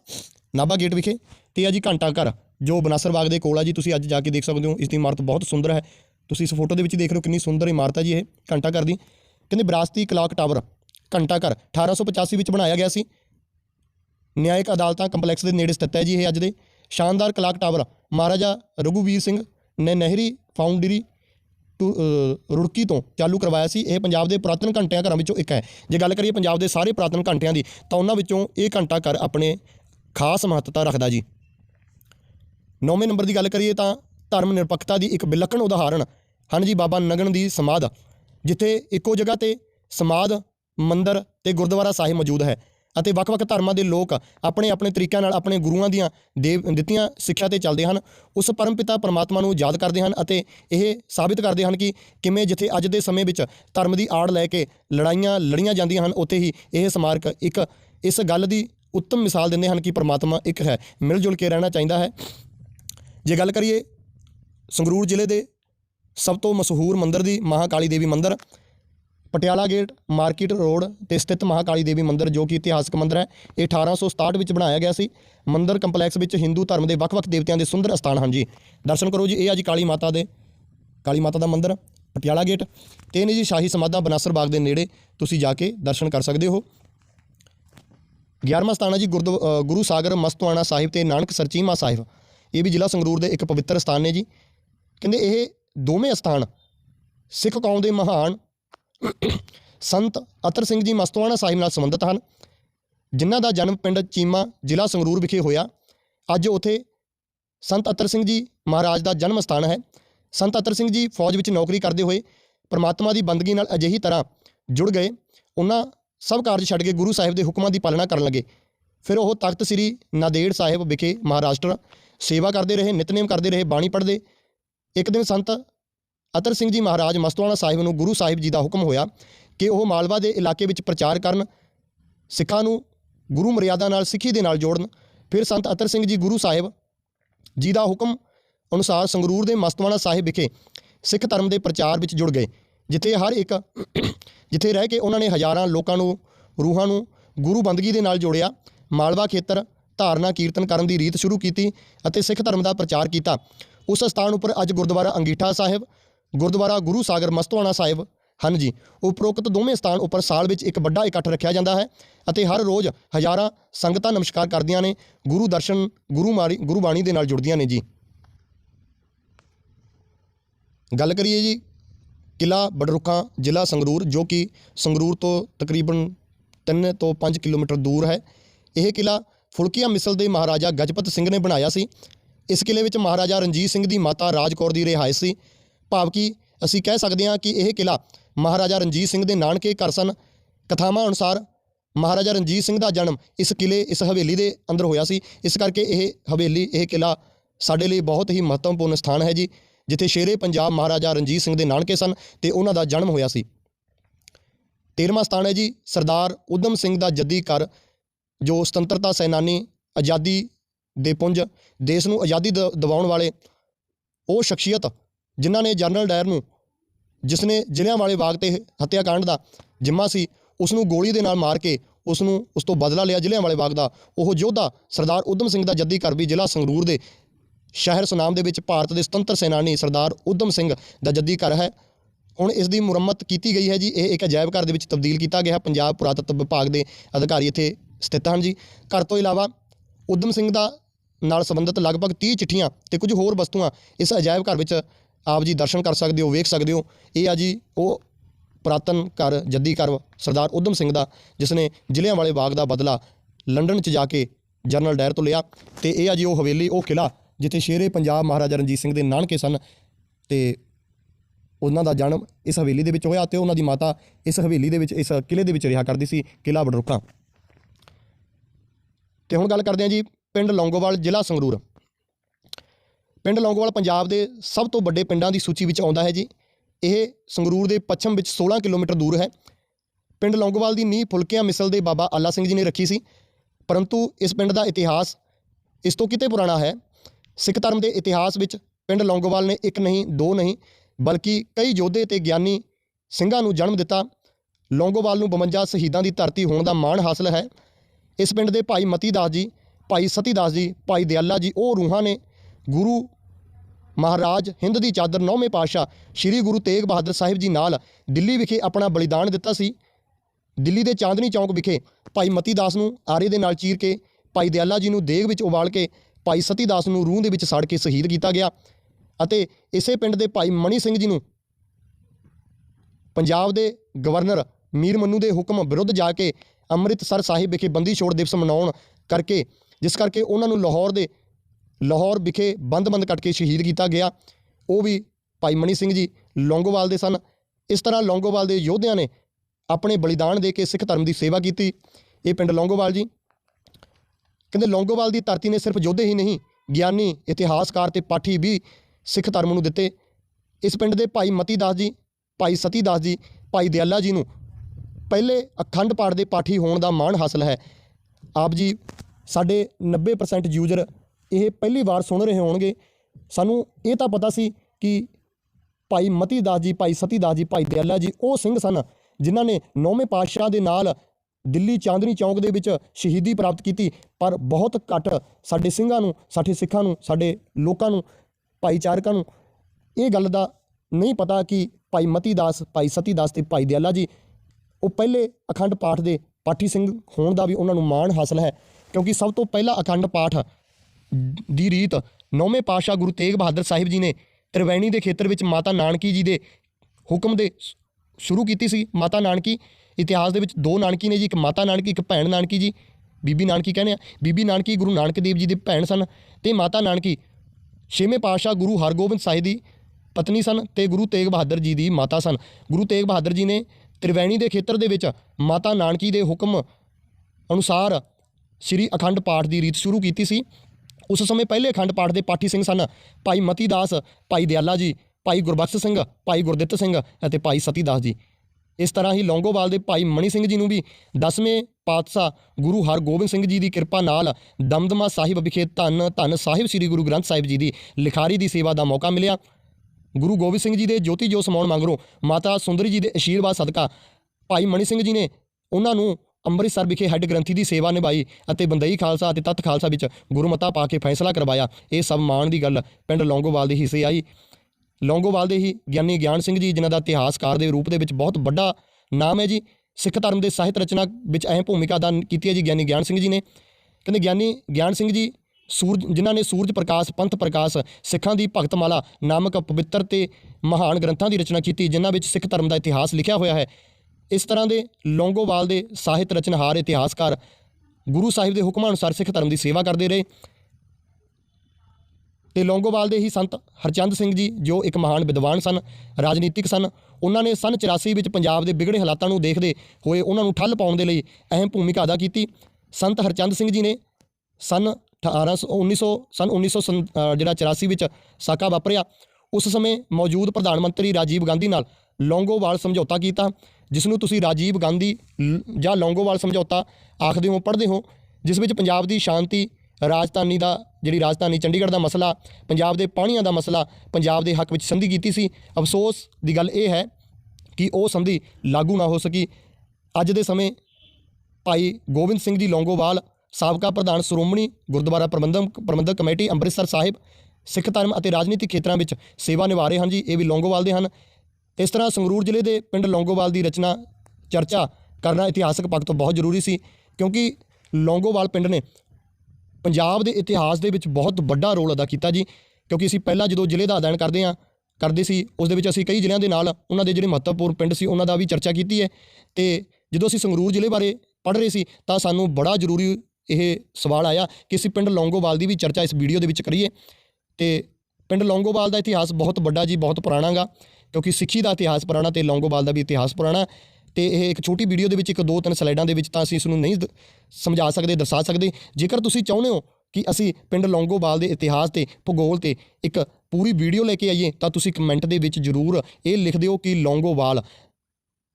Speaker 1: ਨਾਭਾ ਗੇਟ ਵਿਖੇ। ਤੇ ਆ ਜੀ ਘੰਟਾ ਘਰ, ਜੋ ਬਨਾਸਰ ਬਾਗ ਦੇ ਕੋਲ ਆ ਜੀ, ਤੁਸੀਂ ਅੱਜ ਜਾ ਕੇ ਦੇਖ ਸਕਦੇ ਹੋ। ਇਸ ਦੀ ਇਮਾਰਤ ਬਹੁਤ ਸੁੰਦਰ ਹੈ। ਤੁਸੀਂ ਇਸ ਫੋਟੋ ਦੇ ਵਿੱਚ ਦੇਖ ਰਹੇ ਹੋ ਕਿੰਨੀ ਸੁੰਦਰ ਇਮਾਰਤ ਹੈ ਜੀ ਇਹ, ਘੰਟਾ ਘਰ ਦੀ। ਕਹਿੰਦੇ ਵਿਰਾਸਤੀ ਕਲਾਕ ਟਾਵਰ, ਘੰਟਾ ਘਰ 1885 ਵਿੱਚ ਬਣਾਇਆ ਗਿਆ ਸੀ। ਨਿਆਇਕ ਅਦਾਲਤਾਂ ਕੰਪਲੈਕਸ ਦੇ ਨੇੜੇ ਸਥਿਤ ਹੈ ਜੀ ਇਹ ਅੱਜ ਦੇ। ਸ਼ਾਨਦਾਰ ਕਲਾਕ ਟਾਵਰ, ਮਹਾਰਾਜਾ ਰਘੂਵੀਰ ਸਿੰਘ ਨੇ ਨਹਿਰੀ ਫਾਊਂਡਰੀ ਟੂ ਰੁੜਕੀ ਤੋਂ ਚਾਲੂ ਕਰਵਾਇਆ ਸੀ। ਇਹ ਪੰਜਾਬ ਦੇ ਪੁਰਾਤਨ ਘੰਟਿਆਂ ਘਰਾਂ ਵਿੱਚੋਂ ਇੱਕ ਹੈ। ਜੇ ਗੱਲ ਕਰੀਏ ਪੰਜਾਬ ਦੇ ਸਾਰੇ ਪੁਰਾਤਨ ਘੰਟਿਆਂ ਦੀ, ਤਾਂ ਉਹਨਾਂ ਵਿੱਚੋਂ ਇਹ ਘੰਟਾ ਘਰ ਆਪਣੇ ਖਾਸ ਮਹੱਤਤਾ ਰੱਖਦਾ ਜੀ। ਨੌਵੇਂ ਨੰਬਰ ਦੀ ਗੱਲ ਕਰੀਏ ਤਾਂ ਧਰਮ ਨਿਰਪੱਖਤਾ ਦੀ ਇੱਕ ਵਿਲੱਖਣ ਉਦਾਹਰਣ ਹਨ ਜੀ ਬਾਬਾ ਨਗਨ ਦੀ ਸਮਾਧ, ਜਿੱਥੇ ਇੱਕੋ ਜਗ੍ਹਾ ਤੇ ਸਮਾਧ, ਮੰਦਰ ਤੇ ਗੁਰਦੁਆਰਾ ਸਾਹਿਬ ਮੌਜੂਦ ਹੈ ਅਤੇ ਵੱਖ-ਵੱਖ ਧਰਮਾਂ ਦੇ ਲੋਕ ਆਪਣੇ ਆਪਣੇ ਤਰੀਕਿਆਂ ਨਾਲ ਆਪਣੇ ਗੁਰੂਆਂ ਦੀਆਂ ਦੇਵ ਦਿੱਤੀਆਂ ਸਿੱਖਿਆ ਤੇ ਚੱਲਦੇ ਹਨ। ਉਸ ਪਰਮਪਿਤਾ ਪਰਮਾਤਮਾ ਨੂੰ ਯਾਦ ਕਰਦੇ ਹਨ ਅਤੇ ਇਹ ਸਾਬਿਤ ਕਰਦੇ ਹਨ ਕਿ ਕਿਵੇਂ ਜਿੱਥੇ ਅੱਜ ਦੇ ਸਮੇਂ ਵਿੱਚ ਧਰਮ ਦੀ ਆੜ ਲੈ ਕੇ ਲੜਾਈਆਂ ਲੜੀਆਂ ਜਾਂਦੀਆਂ ਹਨ, ਉੱਥੇ ਹੀ ਇਹ ਸਮਾਰਕ ਇੱਕ ਇਸ ਗੱਲ ਦੀ ਉੱਤਮ ਮਿਸਾਲ ਦਿੰਦੇ ਹਨ ਕਿ ਪਰਮਾਤਮਾ ਇੱਕ ਹੈ ਮਿਲ ਜੁਲ ਕੇ ਰਹਿਣਾ ਚਾਹੀਦਾ ਹੈ। ਜੇ ਗੱਲ ਕਰੀਏ ਸੰਗਰੂਰ ਜ਼ਿਲ੍ਹੇ ਦੇ ਸਭ ਤੋਂ ਮਸ਼ਹੂਰ ਮੰਦਿਰ ਦੀ ਮਹਾਕਾਲੀ ਦੇਵੀ ਮੰਦਿਰ, ਪਟਿਆਲਾ ਗੇਟ, ਮਾਰਕੀਟ ਰੋਡ ਤੇ ਸਥਿਤ ਮਹਾਕਾਲੀ ਦੇਵੀ ਮੰਦਿਰ ਜੋ ਕਿ ਇਤਿਹਾਸਕ ਮੰਦਿਰ ਹੈ, ਇਹ 1867 ਵਿੱਚ ਬਣਾਇਆ ਗਿਆ ਸੀ। ਮੰਦਿਰ ਕੰਪਲੈਕਸ ਵਿੱਚ ਹਿੰਦੂ ਧਰਮ ਦੇ ਵੱਖ-ਵੱਖ ਦੇਵਤਿਆਂ ਦੇ ਸੁੰਦਰ ਅਸਥਾਨ ਹਨ ਜੀ। ਦਰਸ਼ਨ ਕਰੋ ਜੀ, ਇਹ ਅੱਜ ਕਾਲੀ ਮਾਤਾ ਦੇ, ਕਾਲੀ ਮਾਤਾ ਦਾ ਮੰਦਿਰ, ਪਟਿਆਲਾ ਗੇਟ ਤੇ ਇਹ ਨੇ ਜੀ ਸ਼ਾਹੀ ਸਮਾਧਾਂ ਬਨਾਸਰ ਬਾਗ ਦੇ ਨੇੜੇ ਤੁਸੀਂ ਜਾ ਕੇ ਦਰਸ਼ਨ ਕਰ ਸਕਦੇ ਹੋ। 11ਵਾਂ ਸਥਾਨ ਹੈ ਜੀ ਗੁਰਦੁ ਗੁਰੂ ਸਾਗਰ ਮਸਤਵਾਣਾ ਸਾਹਿਬ ਤੇ ਨਾਨਕ ਸਰਚੀਮਾ ਸਾਹਿਬ। ਇਹ ਵੀ ਜ਼ਿਲ੍ਹਾ ਸੰਗਰੂਰ ਦੇ ਇੱਕ ਪਵਿੱਤਰ ਸਥਾਨ ਨੇ ਜੀ। ਕਹਿੰਦੇ ਇਹ ਦੋਵੇਂ ਸਥਾਨ ਸਿੱਖ ਕੌਮ ਦੇ ਮਹਾਨ ਸੰਤ ਅਤਰ ਸਿੰਘ ਜੀ ਮਸਤਵਾਣਾ ਸਾਹਿਬ ਨਾਲ ਸੰਬੰਧਿਤ ਹਨ, ਜਿਨ੍ਹਾਂ ਦਾ ਜਨਮ ਪਿੰਡ ਚੀਮਾ ਜ਼ਿਲ੍ਹਾ ਸੰਗਰੂਰ ਵਿਖੇ ਹੋਇਆ। ਅੱਜ ਉਥੇ ਸੰਤ ਅਤਰ ਸਿੰਘ ਜੀ ਮਹਾਰਾਜ ਦਾ ਜਨਮ ਸਥਾਨ ਹੈ। ਸੰਤ ਅਤਰ ਸਿੰਘ ਜੀ ਫੌਜ ਵਿੱਚ ਨੌਕਰੀ ਕਰਦੇ ਹੋਏ ਪ੍ਰਮਾਤਮਾ ਦੀ ਬੰਦਗੀ ਨਾਲ ਅਜਿਹੀ ਤਰ੍ਹਾਂ ਜੁੜ ਗਏ। ਉਹਨਾਂ ਸਭ ਕਾਰਜ ਛੱਡ ਕੇ ਗੁਰੂ ਸਾਹਿਬ ਦੇ ਹੁਕਮਾਂ ਦੀ ਪਾਲਣਾ ਕਰਨ ਲੱਗੇ। ਫਿਰ ਉਹ ਤਖਤ ਸ੍ਰੀ ਨਾਦੇੜ ਸਾਹਿਬ ਵਿਖੇ ਮਹਾਰਾਸ਼ਟਰ ਸੇਵਾ ਕਰਦੇ ਰਹੇ, ਨਿਤਨੇਮ ਕਰਦੇ ਰਹੇ, ਬਾਣੀ ਪੜ੍ਹਦੇ ਇੱਕ ਦਿਨ ਸੰਤ ਅਤਰ ਸਿੰਘ ਜੀ ਮਹਾਰਾਜ ਮਸਤਵਾਣਾ ਸਾਹਿਬ ਨੂੰ ਗੁਰੂ ਸਾਹਿਬ ਜੀ ਦਾ ਹੁਕਮ ਹੋਇਆ ਕਿ ਉਹ ਮਾਲਵਾ ਦੇ ਇਲਾਕੇ ਵਿੱਚ ਪ੍ਰਚਾਰ ਕਰਨ, ਸਿੱਖਾਂ ਨੂੰ ਗੁਰੂ ਮਰਿਆਦਾ ਨਾਲ, ਸਿੱਖੀ ਦੇ ਨਾਲ ਜੋੜਨ। ਫਿਰ ਸੰਤ ਅਤਰ ਸਿੰਘ ਜੀ ਗੁਰੂ ਸਾਹਿਬ ਜੀ ਦਾ ਹੁਕਮ ਅਨੁਸਾਰ ਸੰਗਰੂਰ ਦੇ ਮਸਤਵਾਣਾ ਸਾਹਿਬ ਵਿਖੇ ਸਿੱਖ ਧਰਮ ਦੇ ਪ੍ਰਚਾਰ ਵਿੱਚ ਜੁੜ ਗਏ, ਜਿੱਥੇ ਹਰ ਇੱਕ ਜਿੱਥੇ ਰਹਿ ਕੇ ਉਹਨਾਂ ਨੇ ਹਜ਼ਾਰਾਂ ਲੋਕਾਂ ਨੂੰ, ਰੂਹਾਂ ਨੂੰ ਗੁਰੂ ਬੰਦਗੀ ਦੇ ਨਾਲ ਜੋੜਿਆ, ਮਾਲਵਾ ਖੇਤਰ ਧਾਰਨਾ ਕੀਰਤਨ ਕਰਨ ਦੀ ਰੀਤ ਸ਼ੁਰੂ ਕੀਤੀ ਅਤੇ ਸਿੱਖ ਧਰਮ ਦਾ ਪ੍ਰਚਾਰ ਕੀਤਾ। ਉਸ ਸਥਾਨ ਉੱਪਰ ਅੱਜ ਗੁਰਦੁਆਰਾ ਅੰਗੀਠਾ ਸਾਹਿਬ, ਗੁਰਦੁਆਰਾ ਗੁਰੂ ਸਾਗਰ ਮਸਤਵਾਣਾ ਸਾਹਿਬ, ਹਨ ਜੀ। ਉਪਰੋਕਤ ਦੋਵੇਂ ਸਥਾਨ ਉੱਪਰ ਸਾਲ ਵਿੱਚ ਇੱਕ ਵੱਡਾ ਇਕੱਠ ਰੱਖਿਆ ਜਾਂਦਾ ਹੈ ਅਤੇ ਹਰ ਰੋਜ਼ ਹਜ਼ਾਰਾਂ ਸੰਗਤਾਂ ਨਮਸਕਾਰ ਕਰਦੀਆਂ ਨੇ, ਗੁਰੂ ਦਰਸ਼ਨ, ਗੁਰੂ ਮਾਰੀ, ਗੁਰੂ ਬਾਣੀ ਦੇ ਨਾਲ ਜੁੜਦੀਆਂ ਨੇ ਜੀ। ਗੱਲ ਕਰੀਏ ਜੀ, ਕਿਲਾ ਬਡਰੁੱਖਾਂ, ਜ਼ਿਲ੍ਹਾ ਸੰਗਰੂਰ, ਜੋ ਕਿ ਸੰਗਰੂਰ ਤੋਂ ਤਕਰੀਬਨ 3 ਤੋਂ 5 ਕਿਲੋਮੀਟਰ ਦੂਰ ਹੈ। ਇਹ ਕਿਲਾ ਫੁਲਕੀਆਂ ਮਿਸਲ ਦੇ ਮਹਾਰਾਜਾ ਗਜਪਤ ਸਿੰਘ ਨੇ ਬਣਾਇਆ ਸੀ ਇਸ ਕਿਲੇ ਵਿੱਚ ਮਹਾਰਾਜਾ ਰਣਜੀਤ ਸਿੰਘ ਦੀ ਮਾਤਾ ਰਾਜਕੌਰ ਦੀ ਰਿਹਾਇਸ਼ ਸੀ। ਭਾਵ ਕਿ ਅਸੀਂ ਕਹਿ ਸਕਦੇ ਹਾਂ ਕਿ ਇਹ ਕਿਲਾ ਮਹਾਰਾਜਾ ਰਣਜੀਤ ਸਿੰਘ ਦੇ ਨਾਨਕੇ ਘਰ ਸਨ। ਕਥਾਵਾਂ ਅਨੁਸਾਰ ਮਹਾਰਾਜਾ ਰਣਜੀਤ ਸਿੰਘ ਦਾ ਜਨਮ ਇਸ ਕਿਲੇ ਇਸ ਹਵੇਲੀ ਦੇ ਅੰਦਰ ਹੋਇਆ ਸੀ। ਇਸ ਕਰਕੇ ਇਹ ਹਵੇਲੀ, ਇਹ ਕਿਲਾ ਸਾਡੇ ਲਈ ਬਹੁਤ ਹੀ ਮਹੱਤਵਪੂਰਨ ਸਥਾਨ ਹੈ ਜੀ, ਜਿੱਥੇ ਸ਼ੇਰੇ ਪੰਜਾਬ ਮਹਾਰਾਜਾ ਰਣਜੀਤ ਸਿੰਘ ਦੇ ਨਾਨਕੇ ਸਨ ਤੇ ਉਹਨਾਂ ਦਾ ਜਨਮ ਹੋਇਆ ਸੀ। 13ਵਾਂ ਸਥਾਨ ਹੈ ਜੀ ਸਰਦਾਰ ਉਦਮ ਸਿੰਘ ਦਾ ਜੱਦੀ ਘਰ, ਜੋ ਸੁਤੰਤਰਤਾ ਸੈਨਾਨੀ ਆਜ਼ਾਦੀ ਦੇ ਪੁੰਜ ਦੇਸ਼ ਨੂੰ ਆਜ਼ਾਦੀ ਦ- ਦਿਵਾਉਣ ਵਾਲੇ ਉਹ ਸ਼ਖਸੀਅਤ ਜਿਨ੍ਹਾਂ ਨੇ ਜਨਰਲ ਡਾਇਰ ਨੂੰ ਜਿਸ ਨੇ ਜ਼ਿਲ੍ਹਿਆਂਵਾਲੇ ਬਾਗ ਤੇ ਹੱਤਿਆਕਾਂਡ ਦਾ ਜਿੰਮਾ ਸੀ ਉਸ ਨੂੰ ਗੋਲੀ ਦੇ ਨਾਲ ਮਾਰ ਕੇ ਉਸ ਨੂੰ ਉਸ ਤੋਂ ਬਦਲਾ ਲਿਆ ਜ਼ਿਲ੍ਹਿਆਂ ਵਾਲੇ ਬਾਗ ਦਾ। ਉਹ ਯੋਧਾ ਸਰਦਾਰ ਉਦਮ ਸਿੰਘ ਦਾ ਜੱਦੀ ਘਰ ਵੀ ਜ਼ਿਲ੍ਹਾ ਸੰਗਰੂਰ ਦੇ ਸ਼ਹਿਰ ਸੁਨਾਮ ਦੇ ਵਿੱਚ ਭਾਰਤ ਦੇ ਸੁਤੰਤਰ ਸੈਨਾਨੀ ਸਰਦਾਰ ਉਦਮ ਸਿੰਘ ਦਾ ਜੱਦੀ ਘਰ ਹੈ। ਹੁਣ ਇਸ ਦੀ ਮੁਰੰਮਤ ਕੀਤੀ ਗਈ ਹੈ ਜੀ। ਇਹ ਇੱਕ ਅਜਾਇਬ ਘਰ ਦੇ ਵਿੱਚ ਤਬਦੀਲ ਕੀਤਾ ਗਿਆ ਪੰਜਾਬ ਪੁਰਾਤੱਤਵ ਵਿਭਾਗ ਦੇ ਅਧਿਕਾਰੀ ਇੱਥੇ ਸਥਿਤ ਹਨ ਜੀ। ਘਰ ਤੋਂ ਇਲਾਵਾ ਉਦਮ ਸਿੰਘ ਦਾ ਨਾਲ ਸੰਬੰਧਿਤ ਲਗਭਗ 30 ਚਿੱਠੀਆਂ ਤੇ ਕੁਝ ਹੋਰ ਵਸਤੂਆਂ ਇਸ ਅਜਾਇਬ ਘਰ ਵਿੱਚ ਆਪ ਜੀ ਦਰਸ਼ਨ ਕਰ ਸਕਦੇ ਹੋ, ਵੇਖ ਸਕਦੇ ਹੋ। ਇਹ ਆ ਜੀ ਉਹ ਪੁਰਾਤਨ ਘਰ, ਜੱਦੀ ਘਰ, ਸਰਦਾਰ ਉਦਮ ਸਿੰਘ ਦਾ ਜਿਸ ਨੇ ਜ਼ਿਲ੍ਹਿਆਂ ਵਾਲੇ ਬਾਗ ਦਾ ਬਦਲਾ ਲੰਡਨ 'ਚ ਜਾ ਕੇ ਜਨਰਲ ਡਾਇਰ ਤੋਂ ਲਿਆ ਤੇ ਇਹ ਆ ਜੀ ਉਹ ਹਵੇਲੀ, ਉਹ ਕਿਲਾ ਜਿੱਥੇ ਸ਼ੇਰੇ ਪੰਜਾਬ ਮਹਾਰਾਜਾ ਰਣਜੀਤ ਸਿੰਘ ਦੇ ਨਾਨਕੇ ਸਨ ਤੇ ਉਹਨਾਂ ਦਾ ਜਨਮ ਇਸ ਹਵੇਲੀ ਦੇ ਵਿੱਚ ਹੋਇਆ ਤੇ ਉਹਨਾਂ ਦੀ ਮਾਤਾ ਇਸ ਹਵੇਲੀ ਦੇ ਵਿੱਚ, ਇਸ ਕਿਲੇ ਦੇ ਵਿੱਚ ਰਿਹਾ ਕਰਦੀ ਸੀ ਕਿਲਾ ਬਡਰੁੱਖਾਂ ਤੇ ਹੁਣ ਗੱਲ ਕਰਦੇ ਹਾਂ ਜੀ ਪਿੰਡ ਲੌਂਗੋਵਾਲ, ਜ਼ਿਲ੍ਹਾ ਸੰਗਰੂਰ। ਪਿੰਡ ਲੌਂਗੋਵਾਲ, ਪੰਜਾਬ ਦੇ ਸਭ ਤੋਂ ਵੱਡੇ ਪਿੰਡਾਂ ਦੀ ਸੂਚੀ ਵਿੱਚ ਆਉਂਦਾ ਹੈ ਜੀ। ਇਹ ਸੰਗਰੂਰ ਦੇ ਪੱਛਮ ਵਿੱਚ 16 ਕਿਲੋਮੀਟਰ ਦੂਰ ਹੈ। ਪਿੰਡ ਲੌਂਗੋਵਾਲ ਦੀ ਨੀਂਹ ਫੁਲਕਿਆਂ ਮਿਸਲ ਦੇ ਬਾਬਾ ਆਲਾ ਸਿੰਘ ਜੀ ਨੇ ਰੱਖੀ ਸੀ। ਪਰੰਤੂ ਇਸ ਪਿੰਡ ਦਾ ਇਤਿਹਾਸ ਇਸ ਤੋਂ ਕਿਤੇ ਪੁਰਾਣਾ ਹੈ। ਸਿੱਖ ਧਰਮ ਦੇ ਇਤਿਹਾਸ ਵਿੱਚ ਪਿੰਡ ਲੌਂਗੋਵਾਲ ਨੇ ਇੱਕ ਨਹੀਂ, ਦੋ ਨਹੀਂ, ਬਲਕਿ ਕਈ ਯੋਧੇ ਤੇ ਗਿਆਨੀ ਸਿੰਘਾਂ ਨੂੰ ਜਨਮ ਦਿੱਤਾ। ਲੌਂਗੋਵਾਲ ਨੂੰ 52 ਸ਼ਹੀਦਾਂ ਦੀ ਧਰਤੀ ਹੋਣ ਦਾ ਮਾਣ ਹਾਸਲ ਹੈ। ਇਸ ਪਿੰਡ ਦੇ ਭਾਈ ਮਤੀ ਦਾਸ ਜੀ ਭਾਈ ਸਤੀ ਦਾਸ ਜੀ, ਭਾਈ ਦਿਆਲਾ ਜੀ, ਉਹ ਰੂਹਾਂ ਨੇ ਗੁਰੂ ਮਹਾਰਾਜ ਹਿੰਦ ਦੀ ਚਾਦਰ ਨੌਵੇਂ ਪਾਤਸ਼ਾਹ ਸ੍ਰੀ ਗੁਰੂ ਤੇਗ ਬਹਾਦਰ ਸਾਹਿਬ ਜੀ ਨਾਲ ਦਿੱਲੀ ਵਿਖੇ ਆਪਣਾ ਬਲੀਦਾਨ ਦਿੱਤਾ ਸੀ। ਦਿੱਲੀ ਦੇ ਚਾਂਦਨੀ ਚੌਂਕ ਵਿਖੇ ਭਾਈ ਮਤੀ ਦਾਸ ਨੂੰ ਆਰੇ ਦੇ ਨਾਲ ਚੀਰ ਕੇ, ਭਾਈ ਦਿਆਲਾ ਜੀ ਨੂੰ ਦੇਗ ਵਿੱਚ ਉਬਾਲ ਕੇ, ਭਾਈ ਸਤੀ ਦਾਸ ਨੂੰ ਰੂਹ ਦੇ ਵਿੱਚ ਸੜ ਕੇ ਸ਼ਹੀਦ ਕੀਤਾ ਗਿਆ ਅਤੇ ਇਸੇ ਪਿੰਡ ਦੇ ਭਾਈ ਮਣੀ ਸਿੰਘ ਜੀ ਨੂੰ ਪੰਜਾਬ ਦੇ ਗਵਰਨਰ ਮੀਰ ਮੰਨੂ ਦੇ ਹੁਕਮ ਵਿਰੁੱਧ ਜਾ ਕੇ ਅੰਮ੍ਰਿਤਸਰ ਸਾਹਿਬ ਵਿਖੇ ਬੰਦੀ ਛੋੜ ਦਿਵਸ ਮਨਾਉਣ ਕਰਕੇ ਜਿਸ ਕਰਕੇ ਉਹਨਾਂ ਨੂੰ ਲਾਹੌਰ ਦੇ ਲਾਹੌਰ ਵਿਖੇ ਬੰਦ-ਬੰਦ ਕੱਟ ਕੇ ਸ਼ਹੀਦ ਕੀਤਾ ਗਿਆ। ਉਹ ਵੀ ਭਾਈ ਮਣੀ ਸਿੰਘ ਜੀ ਲੌਂਗੋਵਾਲ ਦੇ ਸਨ। ਇਸ ਤਰ੍ਹਾਂ ਲੌਂਗੋਵਾਲ ਦੇ ਯੋਧਿਆਂ ਨੇ ਆਪਣੇ ਬਲੀਦਾਨ ਦੇ ਕੇ ਸਿੱਖ ਧਰਮ ਦੀ ਸੇਵਾ ਕੀਤੀ। ਇਹ ਪਿੰਡ ਲੌਂਗੋਵਾਲ ਜੀ। ਕਹਿੰਦੇ ਲੌਂਗੋਵਾਲ ਦੀ ਧਰਤੀ ਨੇ ਸਿਰਫ ਯੋਧੇ ਹੀ ਨਹੀਂ, ਗਿਆਨੀ, ਇਤਿਹਾਸਕਾਰ ਤੇ ਪਾਠੀ ਵੀ ਸਿੱਖ ਧਰਮ ਨੂੰ ਦਿੱਤੇ। ਇਸ ਪਿੰਡ ਦੇ ਭਾਈ ਮਤੀ ਦਾਸ ਜੀ, ਭਾਈ ਸਤੀ ਦਾਸ ਜੀ, ਭਾਈ ਦਿਆਲਾ ਜੀ ਨੂੰ ਪਹਿਲੇ ਅਖੰਡ ਪਾਠ ਦੇ ਪਾਠੀ ਹੋਣ ਦਾ ਮਾਣ ਹਾਸਲ ਹੈ। ਆਪ ਜੀ ਸਾਡੇ 90% ਯੂਜ਼ਰ ਇਹ ਪਹਿਲੀ ਵਾਰ ਸੁਣ ਰਹੇ ਹੋਣਗੇ। ਸਾਨੂੰ ਇਹ ਤਾਂ ਪਤਾ ਸੀ ਕਿ ਭਾਈ ਮਤੀ ਦਾਸ ਜੀ, ਭਾਈ ਸਤੀ ਦਾਸ ਜੀ, ਭਾਈ ਦਿਆਲਾ ਜੀ, ਉਹ ਸਿੰਘ ਸਨ ਜਿਨ੍ਹਾਂ ਨੇ ਨੌਵੇਂ ਪਾਤਸ਼ਾਹ ਦੇ ਨਾਲ ਦਿੱਲੀ ਚਾਂਦਨੀ ਚੌਂਕ ਦੇ ਵਿੱਚ ਸ਼ਹੀਦੀ ਪ੍ਰਾਪਤ ਕੀਤੀ। ਪਰ ਬਹੁਤ ਘੱਟ ਸਾਡੇ ਸਿੰਘਾਂ ਨੂੰ, ਸਾਡੇ ਸਿੱਖਾਂ ਨੂੰ, ਸਾਡੇ ਲੋਕਾਂ ਨੂੰ, ਭਾਈਚਾਰਕਾਂ ਨੂੰ ਇਹ ਗੱਲ ਦਾ ਨਹੀਂ ਪਤਾ ਕਿ ਭਾਈ ਮਤੀ ਦਾਸ, ਭਾਈ ਸਤੀ ਦਾਸ ਤੇ ਭਾਈ ਦਿਆਲਾ ਜੀ, ਉਹ ਪਹਿਲੇ ਅਖੰਡ ਪਾਠ ਦੇ ਪਾਠੀ ਸਿੰਘ ਹੋਣ ਦਾ ਵੀ ਉਹਨਾਂ ਨੂੰ ਮਾਣ ਹਾਸਲ ਹੈ। ਕਿਉਂਕਿ ਸਭ ਤੋਂ ਪਹਿਲਾ ਅਖੰਡ ਪਾਠ ਦੀ ਰੀਤ ਨੌਵੇਂ ਪਾਤਸ਼ਾਹ ਗੁਰੂ ਤੇਗ ਬਹਾਦਰ ਸਾਹਿਬ ਜੀ ਨੇ ਤ੍ਰਿਵੈਣੀ ਦੇ ਖੇਤਰ ਵਿੱਚ ਮਾਤਾ ਨਾਨਕੀ ਜੀ ਦੇ ਹੁਕਮ ਦੇ ਸ਼ੁਰੂ ਕੀਤੀ ਸੀ। ਮਾਤਾ ਨਾਨਕੀ ਇਤਿਹਾਸ ਦੇ ਵਿੱਚ ਦੋ ਨਾਨਕੀ ਨੇ ਜੀ, ਇੱਕ ਮਾਤਾ ਨਾਨਕੀ, ਇੱਕ ਭੈਣ ਨਾਨਕੀ ਜੀ। ਬੀਬੀ ਨਾਨਕੀ ਕਹਿੰਦੇ ਆ, ਬੀਬੀ ਨਾਨਕੀ ਗੁਰੂ ਨਾਨਕ ਦੇਵ ਜੀ ਦੇ ਭੈਣ ਸਨ ਤੇ ਮਾਤਾ ਨਾਨਕੀ ਛੇਵੇਂ ਪਾਤਸ਼ਾਹ ਗੁਰੂ ਹਰਗੋਬਿੰਦ ਸਾਹਿਬ ਦੀ ਪਤਨੀ ਸਨ ਤੇ ਗੁਰੂ ਤੇਗ ਬਹਾਦਰ ਜੀ ਦੀ ਮਾਤਾ ਸਨ। ਗੁਰੂ ਤੇਗ ਬਹਾਦਰ ਜੀ ਨੇ ਤ੍ਰਿਵੈਣੀ ਦੇ ਖੇਤਰ ਦੇ ਵਿੱਚ ਮਾਤਾ ਨਾਨਕੀ ਦੇ ਹੁਕਮ ਅਨੁਸਾਰ ਸ੍ਰੀ ਅਖੰਡ ਪਾਠ ਦੀ ਰੀਤ ਸ਼ੁਰੂ ਕੀਤੀ ਸੀ। ਉਸ ਸਮੇਂ ਪਹਿਲੇ ਅਖੰਡ ਪਾਠ ਦੇ ਪਾਠੀ ਸਿੰਘ ਸਨ। ਭਾਈ ਮਤੀ ਦਾਸ, ਭਾਈ ਦਿਆਲਾ ਜੀ, ਭਾਈ ਗੁਰਬਖਸ਼ ਸਿੰਘ, ਭਾਈ ਗੁਰਦਿੱਤ ਸਿੰਘ ਅਤੇ ਭਾਈ ਸਤੀ ਦਾਸ ਜੀ। ਇਸ ਤਰ੍ਹਾਂ ਹੀ ਲੌਂਗੋਵਾਲ ਦੇ ਭਾਈ ਮਣੀ ਸਿੰਘ ਜੀ ਨੂੰ ਵੀ 10ਵੇਂ ਪਾਤਸ਼ਾਹ ਗੁਰੂ ਹਰਗੋਬਿੰਦ ਸਿੰਘ ਜੀ ਦੀ ਕਿਰਪਾ ਨਾਲ ਦਮਦਮਾ ਸਾਹਿਬ ਵਿਖੇ ਧੰਨ ਧੰਨ ਸਾਹਿਬ ਸ੍ਰੀ ਗੁਰੂ ਗ੍ਰੰਥ ਸਾਹਿਬ ਜੀ ਦੀ ਲਿਖਾਰੀ ਦੀ ਸੇਵਾ ਦਾ ਮੌਕਾ ਮਿਲਿਆ। ਗੁਰੂ ਗੋਬਿੰਦ ਸਿੰਘ ਜੀ ਦੇ ਜੋਤੀ ਜੋਤ ਸਮਾਉਣ ਮੰਗਰੋਂ ਮਾਤਾ ਸੁੰਦਰੀ ਜੀ ਦੇ ਅਸ਼ੀਰਵਾਦ ਸਦਕਾ ਭਾਈ ਮਣੀ ਸਿੰਘ ਜੀ ਨੇ ਉਹਨਾਂ ਨੂੰ ਅੰਮ੍ਰਿਤਸਰ ਵਿਖੇ ਹੈੱਡ ਗ੍ਰੰਥੀ ਦੀ ਸੇਵਾ ਨਿਭਾਈ ਅਤੇ ਬੰਦਈ ਖਾਲਸਾ ਅਤੇ ਤਤ ਖਾਲਸਾ ਵਿੱਚ ਗੁਰਮਤਾ ਪਾ ਕੇ ਫੈਸਲਾ ਕਰਵਾਇਆ। ਇਹ ਸਭ ਮਾਣ ਦੀ ਗੱਲ ਪਿੰਡ ਲੌਂਗੋਵਾਲ ਦੇ ਹਿੱਸੇ ਆਈ। ਲੌਂਗੋਵਾਲ ਦੇ ਹੀ ਗਿਆਨੀ ਗਿਆਨ ਸਿੰਘ ਜੀ, ਜਿਨ੍ਹਾਂ ਦਾ ਇਤਿਹਾਸਕਾਰ ਦੇ ਰੂਪ ਦੇ ਵਿੱਚ ਬਹੁਤ ਵੱਡਾ ਨਾਮ ਹੈ ਜੀ, ਸਿੱਖ ਧਰਮ ਦੇ ਸਾਹਿਤ ਰਚਨਾ ਵਿੱਚ ਅਹਿਮ ਭੂਮਿਕਾ ਅਦਾ ਕੀਤੀ ਹੈ ਜੀ ਗਿਆਨੀ ਗਿਆਨ ਸਿੰਘ ਜੀ ਨੇ। ਕਹਿੰਦੇ ਗਿਆਨੀ ਗਿਆਨ ਸਿੰਘ ਜੀ, ਸੂਰਜ, ਜਿਨ੍ਹਾਂ ਨੇ ਸੂਰਜ ਪ੍ਰਕਾਸ਼, ਪੰਥ ਪ੍ਰਕਾਸ਼, ਸਿੱਖਾਂ ਦੀ ਭਗਤਮਾਲਾ ਨਾਮਕ ਪਵਿੱਤਰ ਤੇ ਮਹਾਨ ਗ੍ਰੰਥਾਂ ਦੀ ਰਚਨਾ ਕੀਤੀ, ਜਿਨ੍ਹਾਂ ਵਿੱਚ ਸਿੱਖ ਧਰਮ ਦਾ ਇਤਿਹਾਸ ਲਿਖਿਆ ਹੋਇਆ ਹੈ। ਇਸ ਤਰ੍ਹਾਂ ਦੇ ਲੌਂਗੋਵਾਲ ਦੇ ਸਾਹਿਤ ਰਚਨਹਾਰ, ਇਤਿਹਾਸਕਾਰ ਗੁਰੂ ਸਾਹਿਬ ਦੇ ਹੁਕਮਾਂ ਅਨੁਸਾਰ ਸਿੱਖ ਧਰਮ ਦੀ ਸੇਵਾ ਕਰਦੇ ਰਹੇ। ਤੇ ਲੌਂਗੋਵਾਲ ਦੇ ਹੀ ਸੰਤ ਹਰਚੰਦ ਸਿੰਘ ਜੀ, ਜੋ ਇੱਕ ਮਹਾਨ ਵਿਦਵਾਨ ਸਨ, ਰਾਜਨੀਤਿਕ ਸਨ, ਉਹਨਾਂ ਨੇ ਸਨ 84 ਵਿੱਚ ਪੰਜਾਬ ਦੇ ਵਿਗੜੇ ਹਾਲਾਤਾਂ ਨੂੰ ਦੇਖਦੇ ਹੋਏ ਉਹਨਾਂ ਨੂੰ ਠੱਲ ਪਾਉਣ ਦੇ ਲਈ ਅਹਿਮ ਭੂਮਿਕਾ ਅਦਾ ਕੀਤੀ। ਸੰਤ ਹਰਚੰਦ ਸਿੰਘ ਜੀ ਨੇ ਸਨ 1800 1900 ਸਨ 1900 ਸੰ- ਜਿਹੜਾ 84 ਵਿੱਚ ਸਾਕਾ ਵਾਪਰਿਆ, ਉਸ ਸਮੇਂ ਮੌਜੂਦ ਪ੍ਰਧਾਨ ਮੰਤਰੀ ਰਾਜੀਵ ਗਾਂਧੀ ਨਾਲ ਲੌਂਗੋਵਾਲ ਸਮਝੌਤਾ ਕੀਤਾ। ਜਿਸ ਨੂੰ ਤੁਸੀਂ ਰਾਜੀਵ ਗਾਂਧੀ ਲ- ਜਾਂ ਲੌਂਗੋਵਾਲ ਸਮਝੌਤਾ ਆਖਦੇ ਹੋ, ਪੜ੍ਹਦੇ ਹੋ, ਜਿਸ ਵਿੱਚ ਪੰਜਾਬ ਦੀ ਸ਼ਾਂਤੀ, ਰਾਜਧਾਨੀ ਦਾ ਜਿਹੜੀ ਰਾਜਧਾਨੀ ਚੰਡੀਗੜ੍ਹ ਦਾ ਮਸਲਾ, ਪੰਜਾਬ ਦੇ ਪਾਣੀਆਂ ਦਾ ਮਸਲਾ, ਪੰਜਾਬ ਦੇ ਹੱਕ ਵਿੱਚ ਸੰਧੀ ਕੀਤੀ ਸੀ। ਅਫਸੋਸ ਦੀ ਗੱਲ ਇਹ ਹੈ ਕਿ ਉਹ ਸੰਧੀ ਲਾਗੂ ਨਾ ਹੋ ਸਕੀ। ਅੱਜ ਦੇ ਸਮੇਂ ਭਾਈ ਗੋਬਿੰਦ ਸਿੰਘ ਜੀ ਲੌਂਗੋਵਾਲ, ਸਾਬਕਾ ਪ੍ਰਧਾਨ ਸ਼੍ਰੋਮਣੀ ਗੁਰਦੁਆਰਾ ਪ੍ਰਬੰਧਕ ਪ੍ਰਬੰਧਕ ਕਮੇਟੀ ਅੰਮ੍ਰਿਤਸਰ ਸਾਹਿਬ, ਸਿੱਖ ਧਰਮ ਅਤੇ ਰਾਜਨੀਤਿਕ ਖੇਤਰਾਂ ਵਿੱਚ ਸੇਵਾ ਨਿਭਾ ਰਹੇ ਹਨ ਜੀ। ਇਹ ਵੀ ਲੌਂਗੋਵਾਲ ਦੇ ਹਨ। ਇਸ ਤਰ੍ਹਾਂ ਸੰਗਰੂਰ ਜ਼ਿਲ੍ਹੇ ਦੇ ਪਿੰਡ ਲੌਂਗੋਵਾਲ ਦੀ ਰਚਨਾ, ਚਰਚਾ ਕਰਨਾ ਇਤਿਹਾਸਕ ਪੱਖ ਤੋਂ ਬਹੁਤ ਜ਼ਰੂਰੀ ਸੀ, ਕਿਉਂਕਿ ਲੌਂਗੋਵਾਲ ਪਿੰਡ ਨੇ ਪੰਜਾਬ ਦੇ ਇਤਿਹਾਸ ਦੇ ਵਿੱਚ ਬਹੁਤ ਵੱਡਾ ਰੋਲ ਅਦਾ ਕੀਤਾ ਜੀ, ਕਿਉਂਕਿ ਅਸੀਂ ਪਹਿਲਾਂ ਜਦੋਂ ਜ਼ਿਲ੍ਹੇ ਦਾ ਅਧਿਐਨ ਕਰਦੇ ਹਾਂ, ਕਰਦੇ ਸੀ, ਉਸ ਦੇ ਵਿੱਚ ਅਸੀਂ ਕਈ ਜ਼ਿਲ੍ਹਿਆਂ ਦੇ ਨਾਲ ਉਹਨਾਂ ਦੇ ਜਿਹੜੇ ਮਹੱਤਵਪੂਰਨ ਪਿੰਡ ਸੀ ਉਹਨਾਂ ਦਾ ਵੀ ਚਰਚਾ ਕੀਤੀ ਹੈ ਤੇ ਜਦੋਂ ਅਸੀਂ ਸੰਗਰੂਰ ਜ਼ਿਲ੍ਹੇ ਬਾਰੇ ਪੜ੍ਹ ਰਹੇ ਸੀ ਤਾਂ ਸਾਨੂੰ ਬੜਾ ਜ਼ਰੂਰੀ ਇਹ ਸਵਾਲ ਆਇਆ ਕਿ ਅਸੀਂ ਪਿੰਡ ਲੌਂਗੋਵਾਲ ਦੀ ਵੀ ਚਰਚਾ ਇਸ ਵੀਡੀਓ ਦੇ ਵਿੱਚ ਕਰੀਏ ਤੇ ਪਿੰਡ ਲੌਂਗੋਵਾਲ ਦਾ ਇਤਿਹਾਸ ਬਹੁਤ ਵੱਡਾ ਜੀ, ਬਹੁਤ ਪੁਰਾਣਾ ਗਾ ਕਿਉਂਕਿ ਸਿੱਖੀ ਦਾ ਇਤਿਹਾਸ ਪੁਰਾਣਾ ਤੇ ਲੌਂਗੋਵਾਲ ਦਾ ਵੀ ਇਤਿਹਾਸ ਪੁਰਾਣਾ ਤੇ ਇਹ ਇੱਕ ਛੋਟੀ ਵੀਡੀਓ ਦੇ ਵਿੱਚ ਇੱਕ ਦੋ ਤਿੰਨ ਸਲਾਈਡਾਂ ਦੇ ਵਿੱਚ ਤਾਂ ਅਸੀਂ ਇਸ ਨੂੰ ਨਹੀਂ ਦ- ਸਮਝਾ ਸਕਦੇ, ਦਰਸਾ ਸਕਦੇ। ਜੇਕਰ ਤੁਸੀਂ ਚਾਹੁੰਦੇ ਹੋ ਕਿ ਅਸੀਂ ਪਿੰਡ ਲੌਂਗੋਵਾਲ ਦੇ ਇਤਿਹਾਸ ਤੇ ਭੂਗੋਲ ਤੇ ਇੱਕ ਪੂਰੀ ਵੀਡੀਓ ਲੈ ਕੇ ਆਈਏ, ਤਾਂ ਤੁਸੀਂ ਕਮੈਂਟ ਦੇ ਵਿੱਚ ਜ਼ਰੂਰ ਇਹ ਲਿਖ ਦਿਓ ਕਿ ਲੌਂਗੋਵਾਲ।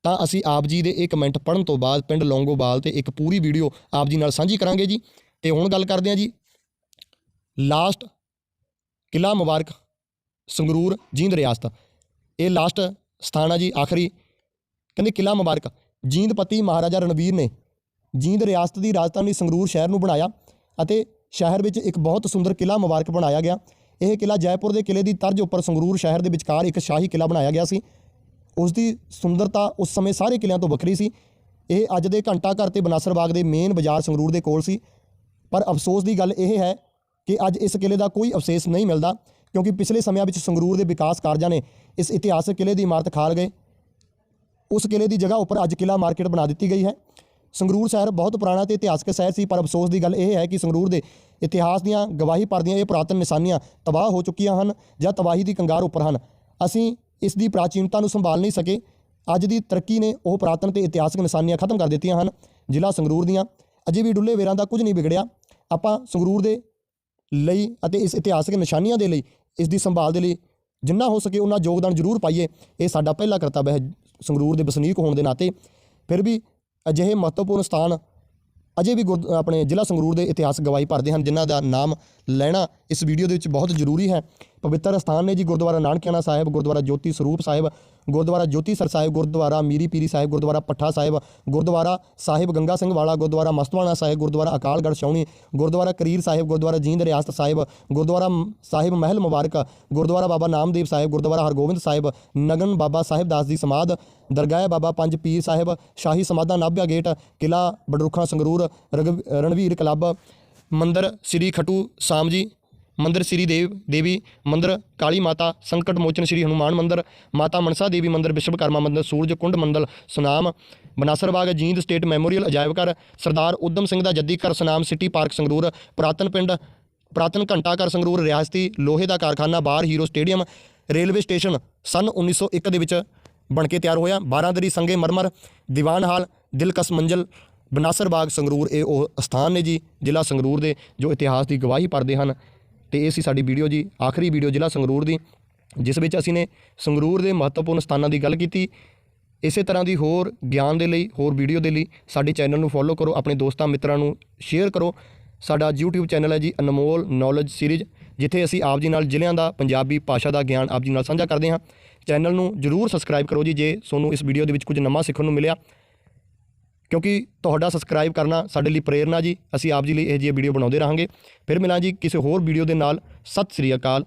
Speaker 1: ਤਾਂ ਅਸੀਂ ਆਪ ਜੀ ਦੇ ਇਹ ਕਮੈਂਟ ਪੜ੍ਹਨ ਤੋਂ ਬਾਅਦ ਪਿੰਡ ਲੌਂਗੋਵਾਲ ਤੇ ਇੱਕ ਪੂਰੀ ਵੀਡੀਓ ਆਪ ਜੀ ਨਾਲ ਸਾਂਝੀ ਕਰਾਂਗੇ ਜੀ। ਤੇ ਹੁਣ ਗੱਲ ਕਰਦੇ ਹਾਂ ਜੀ। ਲਾਸਟ ਕਿਲਾ ਮੁਬਾਰਕ, ਸੰਗਰੂਰ, ਜੀਂਦ ਰਿਆਸਤ। ਇਹ ਲਾਸਟ ਸਥਾਨ ਆ ਜੀ, ਆਖਰੀ। ਕਹਿੰਦੇ ਕਿਲਾ ਮੁਬਾਰਕ। ਜੀਂਦਪਤੀ ਮਹਾਰਾਜਾ ਰਣਵੀਰ ਨੇ ਜੀਂਦ ਰਿਆਸਤ ਦੀ ਰਾਜਧਾਨੀ ਸੰਗਰੂਰ ਸ਼ਹਿਰ ਨੂੰ ਬਣਾਇਆ ਅਤੇ ਸ਼ਹਿਰ ਵਿੱਚ ਇੱਕ ਬਹੁਤ ਸੁੰਦਰ ਕਿਲਾ ਮੁਬਾਰਕ ਬਣਾਇਆ ਗਿਆ। ਇਹ ਕਿਲਾ ਜੈਪੁਰ ਦੇ ਕਿਲੇ ਦੀ ਤਰਜ਼ ਉੱਪਰ ਸੰਗਰੂਰ ਸ਼ਹਿਰ ਦੇ ਵਿਚਕਾਰ ਇੱਕ ਸ਼ਾਹੀ ਕਿਲਾ ਬਣਾਇਆ ਗਿਆ ਸੀ। ਉਸ ਦੀ ਸੁੰਦਰਤਾ ਉਸ ਸਮੇਂ ਸਾਰੇ ਕਿਲਿਆਂ ਤੋਂ ਵੱਖਰੀ ਸੀ। ਇਹ ਅੱਜ ਦੇ ਘੰਟਾ ਘਰ ਤੇ ਬਨਾਸਰ ਬਾਗ ਦੇ ਮੇਨ ਬਾਜ਼ਾਰ ਸੰਗਰੂਰ ਦੇ ਕੋਲ ਸੀ। ਪਰ ਅਫਸੋਸ ਦੀ ਗੱਲ ਇਹ ਹੈ ਕਿ ਅੱਜ ਇਸ ਕਿਲੇ ਦਾ ਕੋਈ ਅਵਸ਼ੇਸ਼ ਨਹੀਂ ਮਿਲਦਾ। ਕਿਉਂਕਿ ਪਿਛਲੇ ਸਮਿਆਂ ਵਿੱਚ ਸੰਗਰੂਰ ਦੇ ਵਿਕਾਸ ਕਾਰਜਾਂ ਨੇ ਇਸ ਇਤਿਹਾਸਕ ਕਿਲੇ ਦੀ ਇਮਾਰਤ ਖਾਲ ਗਏ। ਉਸ ਕਿਲੇ ਦੀ ਜਗ੍ਹਾ ਉੱਪਰ ਅੱਜ ਕਿਲਾ ਮਾਰਕੀਟ ਬਣਾ ਦਿੱਤੀ ਗਈ ਹੈ। ਸੰਗਰੂਰ ਸ਼ਹਿਰ ਬਹੁਤ ਪੁਰਾਣਾ ਤੇ ਇਤਿਹਾਸਕ ਸ਼ਹਿਰ ਸੀ, ਪਰ ਅਫਸੋਸ ਦੀ ਗੱਲ ਇਹ ਹੈ ਕਿ ਸੰਗਰੂਰ ਦੇ ਇਤਿਹਾਸ ਦੀਆਂ ਗਵਾਹੀ ਭਰਦੀਆਂ ਇਹ ਪੁਰਾਤਨ ਨਿਸ਼ਾਨੀਆਂ ਤਬਾਹ ਹੋ ਚੁੱਕੀਆਂ ਹਨ ਜਾਂ ਤਬਾਹੀ ਦੀ ਕੰਗਾਰ ਉੱਪਰ ਹਨ। ਅਸੀਂ ਇਸ ਦੀ ਪ੍ਰਾਚੀਨਤਾ ਨੂੰ ਸੰਭਾਲ ਨਹੀਂ ਸਕੇ। ਅੱਜ ਦੀ ਤਰੱਕੀ ਨੇ ਉਹ ਪੁਰਾਤਨ ਤੇ ਇਤਿਹਾਸਕ ਨਿਸ਼ਾਨੀਆਂ ਖਤਮ ਕਰ ਦਿੱਤੀਆਂ ਹਨ। ਜ਼ਿਲ੍ਹਾ ਸੰਗਰੂਰ ਦੀਆਂ ਅਜੇ ਵੀ ਡੁੱਲੇ ਵੇਰਾਂ ਦਾ ਕੁਝ ਨਹੀਂ ਵਿਗੜਿਆ। ਆਪਾਂ ਸੰਗਰੂਰ ਦੇ ਲਈ ਅਤੇ ਇਸ ਇਤਿਹਾਸਕ ਨਿਸ਼ਾਨੀਆਂ ਦੇ ਲਈ ਇਸ ਦੀ ਸੰਭਾਲ ਦੇ ਲਈ ਜਿੰਨਾ ਹੋ ਸਕੇ ਉਹਨਾਂ ਯੋਗਦਾਨ ਜ਼ਰੂਰ ਪਾਈਏ। ਇਹ ਸਾਡਾ ਪਹਿਲਾ ਕਰਤੱਵ ਹੈ ਸੰਗਰੂਰ ਦੇ ਵਸਨੀਕ ਹੋਣ ਦੇ ਨਾਤੇ। ਫਿਰ ਵੀ ਅਜਿਹੇ ਮਹੱਤਵਪੂਰਨ ਸਥਾਨ ਅਜੇ ਵੀ ਗੁਰਦ- ਆਪਣੇ ਜ਼ਿਲ੍ਹਾ ਸੰਗਰੂਰ ਦੇ ਇਤਿਹਾਸ ਗਵਾਹੀ ਭਰਦੇ ਹਨ, ਜਿਨ੍ਹਾਂ ਦਾ ਨਾਮ ਲੈਣਾ ਇਸ ਵੀਡੀਓ ਦੇ ਵਿੱਚ ਬਹੁਤ ਜ਼ਰੂਰੀ ਹੈ। ਪਵਿੱਤਰ ਸਥਾਨ ਨੇ ਜੀ ਗੁਰਦੁਆਰਾ ਨਾਨਕਿਆਣਾ ਸਾਹਿਬ, ਗੁਰਦੁਆਰਾ ਜੋਤੀ ਸਰੂਪ ਸਾਹਿਬ, ਗੁਰਦੁਆਰਾ ਜੋਤੀ ਸਰ ਸਾਹਿਬ, ਗੁਰਦੁਆਰਾ ਮੀਰੀ ਪੀਰੀ ਸਾਹਿਬ, ਗੁਰਦੁਆਰਾ ਪੱਠਾ ਸਾਹਿਬ, ਗੁਰਦੁਆਰਾ ਸਾਹਿਬ ਗੰਗਾ ਸਿੰਘ ਵਾਲਾ, ਗੁਰਦੁਆਰਾ ਮਸਤਵਾਣਾ ਸਾਹਿਬ, ਗੁਰਦੁਆਰਾ ਅਕਾਲਗੜ੍ਹ ਛਾਉਣੀ, ਗੁਰਦੁਆਰਾ ਕਰੀਰ ਸਾਹਿਬ, ਗੁਰਦੁਆਰਾ ਜੀਂਦ ਰਿਆਸਤ ਸਾਹਿਬ, ਗੁਰਦੁਆਰਾ ਸਾਹਿਬ ਮਹਿਲ ਮੁਬਾਰਕ, ਗੁਰਦੁਆਰਾ ਬਾਬਾ ਨਾਮਦੇਵ ਸਾਹਿਬ, ਗੁਰਦੁਆਰਾ ਹਰਗੋਬਿੰਦ ਸਾਹਿਬ, ਨਗਨ ਬਾਬਾ ਸਾਹਿਬ ਦਾਸ ਦੀ ਸਮਾਧ, ਦਰਗਾਹ ਬਾਬਾ ਪੰਜ ਪੀਰ ਸਾਹਿਬ, ਸ਼ਾਹੀ ਸਮਾਧਾਂ ਨਾਭਿਆ ਗੇਟ ਕਿਲਾ ਬਡਰੁੱਖਾਂ ਸੰਗਰੂਰ ਰਗ- ਰਣਵੀਰ ਕਲੱਬ ਮੰਦਰ ਸ੍ਰੀ ਖਟੂ ਸ਼ਾਮ ਜੀ, ਮੰਦਰ ਸ੍ਰੀ ਦੇਵ, ਦੇਵੀ, ਮੰਦਰ ਕਾਲੀ ਮਾਤਾ, ਸੰਕਟ ਮੋਚਨ ਸ੍ਰੀ ਹਨੂਮਾਨ ਮੰਦਰ, ਮਾਤਾ ਮਨਸਾ ਦੇਵੀ ਮੰਦਰ ਵਿਸ਼ਵਕਰਮਾ ਮੰਦਰ, ਸੂਰਜ ਕੁੰਡ ਮੰਦਿਰ ਸੁਨਾਮ ਬਨਾਸਰ ਬਾਗ ਜੀਂਦ ਸਟੇਟ ਮੈਮੋਰੀਅਲ ਅਜਾਇਬ ਘਰ, ਸਰਦਾਰ ਉਦਮ ਸਿੰਘ ਦਾ ਜੱਦੀ ਘਰ ਸੁਨਾਮ ਸਿਟੀ ਪਾਰਕ ਸੰਗਰੂਰ, ਪੁਰਾਤਨ ਪਿੰਡ, ਪੁਰਾਤਨ ਘੰਟਾ ਘਰ ਸੰਗਰੂਰ, ਰਿਆਸਤੀ ਲੋਹੇ ਦਾ ਕਾਰਖਾਨਾ, war hero stadium, railway station ਸਨ 1901 ਦੇ ਵਿੱਚ ਬਣ ਕੇ ਤਿਆਰ ਹੋਇਆ। ਬਾਰਾਂਦਰੀ ਸੰਗੇ ਮਰਮਰ, ਦੀਵਾਨ ਹਾਲ, ਦਿਲਕਸ ਮੰਜ਼ਲ ਬਨਾਸਰ ਬਾਗ ਸੰਗਰੂਰ ਇਹ ਉਹ ਸਥਾਨ ਨੇ ਜੀ, ਜ਼ਿਲ੍ਹਾ ਸੰਗਰੂਰ ਦੇ, ਜੋ ਇਤਿਹਾਸ ਦੀ ਗਵਾਹੀ ਭਰਦੇ ਹਨ। ਤੇ ਇਹ ਸੀ ਸਾਡੀ ਵੀਡੀਓ ਜੀ, ਆਖਰੀ ਵੀਡੀਓ ਜ਼ਿਲ੍ਹਾ ਸੰਗਰੂਰ ਦੀ, ਜਿਸ ਵਿੱਚ ਅਸੀਂ ਨੇ ਸੰਗਰੂਰ ਦੇ ਮਹੱਤਵਪੂਰਨ ਸਥਾਨਾਂ ਦੀ ਗੱਲ ਕੀਤੀ। ਇਸੇ ਤਰ੍ਹਾਂ ਦੀ ਹੋਰ ਗਿਆਨ ਦੇ ਲਈ, ਹੋਰ ਵੀਡੀਓ ਦੇ ਲਈ ਸਾਡੇ ਚੈਨਲ ਨੂੰ ਫੋਲੋ ਕਰੋ, ਆਪਣੇ ਦੋਸਤਾਂ ਮਿੱਤਰਾਂ ਨੂੰ ਸ਼ੇਅਰ ਕਰੋ। ਸਾਡਾ YouTube ਚੈਨਲ ਹੈ ਜੀ, ਅਨਮੋਲ ਨੌਲੇਜ ਸੀਰੀਜ਼ ਜਿੱਥੇ ਅਸੀਂ ਆਪ ਜੀ ਨਾਲ ਜ਼ਿਲ੍ਹਿਆਂ ਦਾ, ਪੰਜਾਬੀ ਭਾਸ਼ਾ ਦਾ ਗਿਆਨ ਆਪ ਜੀ ਨਾਲ ਸਾਂਝਾ ਕਰਦੇ ਹਾਂ। ਚੈਨਲ ਨੂੰ ਜਰੂਰ ਸਬਸਕ੍ਰਾਈਬ ਕਰੋ ਜੀ, ਜੇ ਤੁਹਾਨੂੰ ਇਸ ਵੀਡੀਓ ਦੇ ਵਿੱਚ ਕੁਝ ਨਵਾਂ ਸਿੱਖਣ ਨੂੰ ਮਿਲਿਆ। ਕਿਉਂਕਿ ਤੁਹਾਡਾ ਸਬਸਕ੍ਰਾਈਬ ਕਰਨਾ ਸਾਡੇ ਲਈ ਪ੍ਰੇਰਨਾ ਜੀ। ਅਸੀਂ ਆਪ ਜੀ ਲਈ ਇਹ ਜਿਹੀ ਵੀਡੀਓ ਬਣਾਉਂਦੇ ਰਹਾਂਗੇ। ਫਿਰ ਮਿਲਾਂ ਜੀ ਕਿਸੇ ਹੋਰ ਵੀਡੀਓ ਦੇ ਨਾਲ। ਸਤਿ ਸ੍ਰੀ ਅਕਾਲ।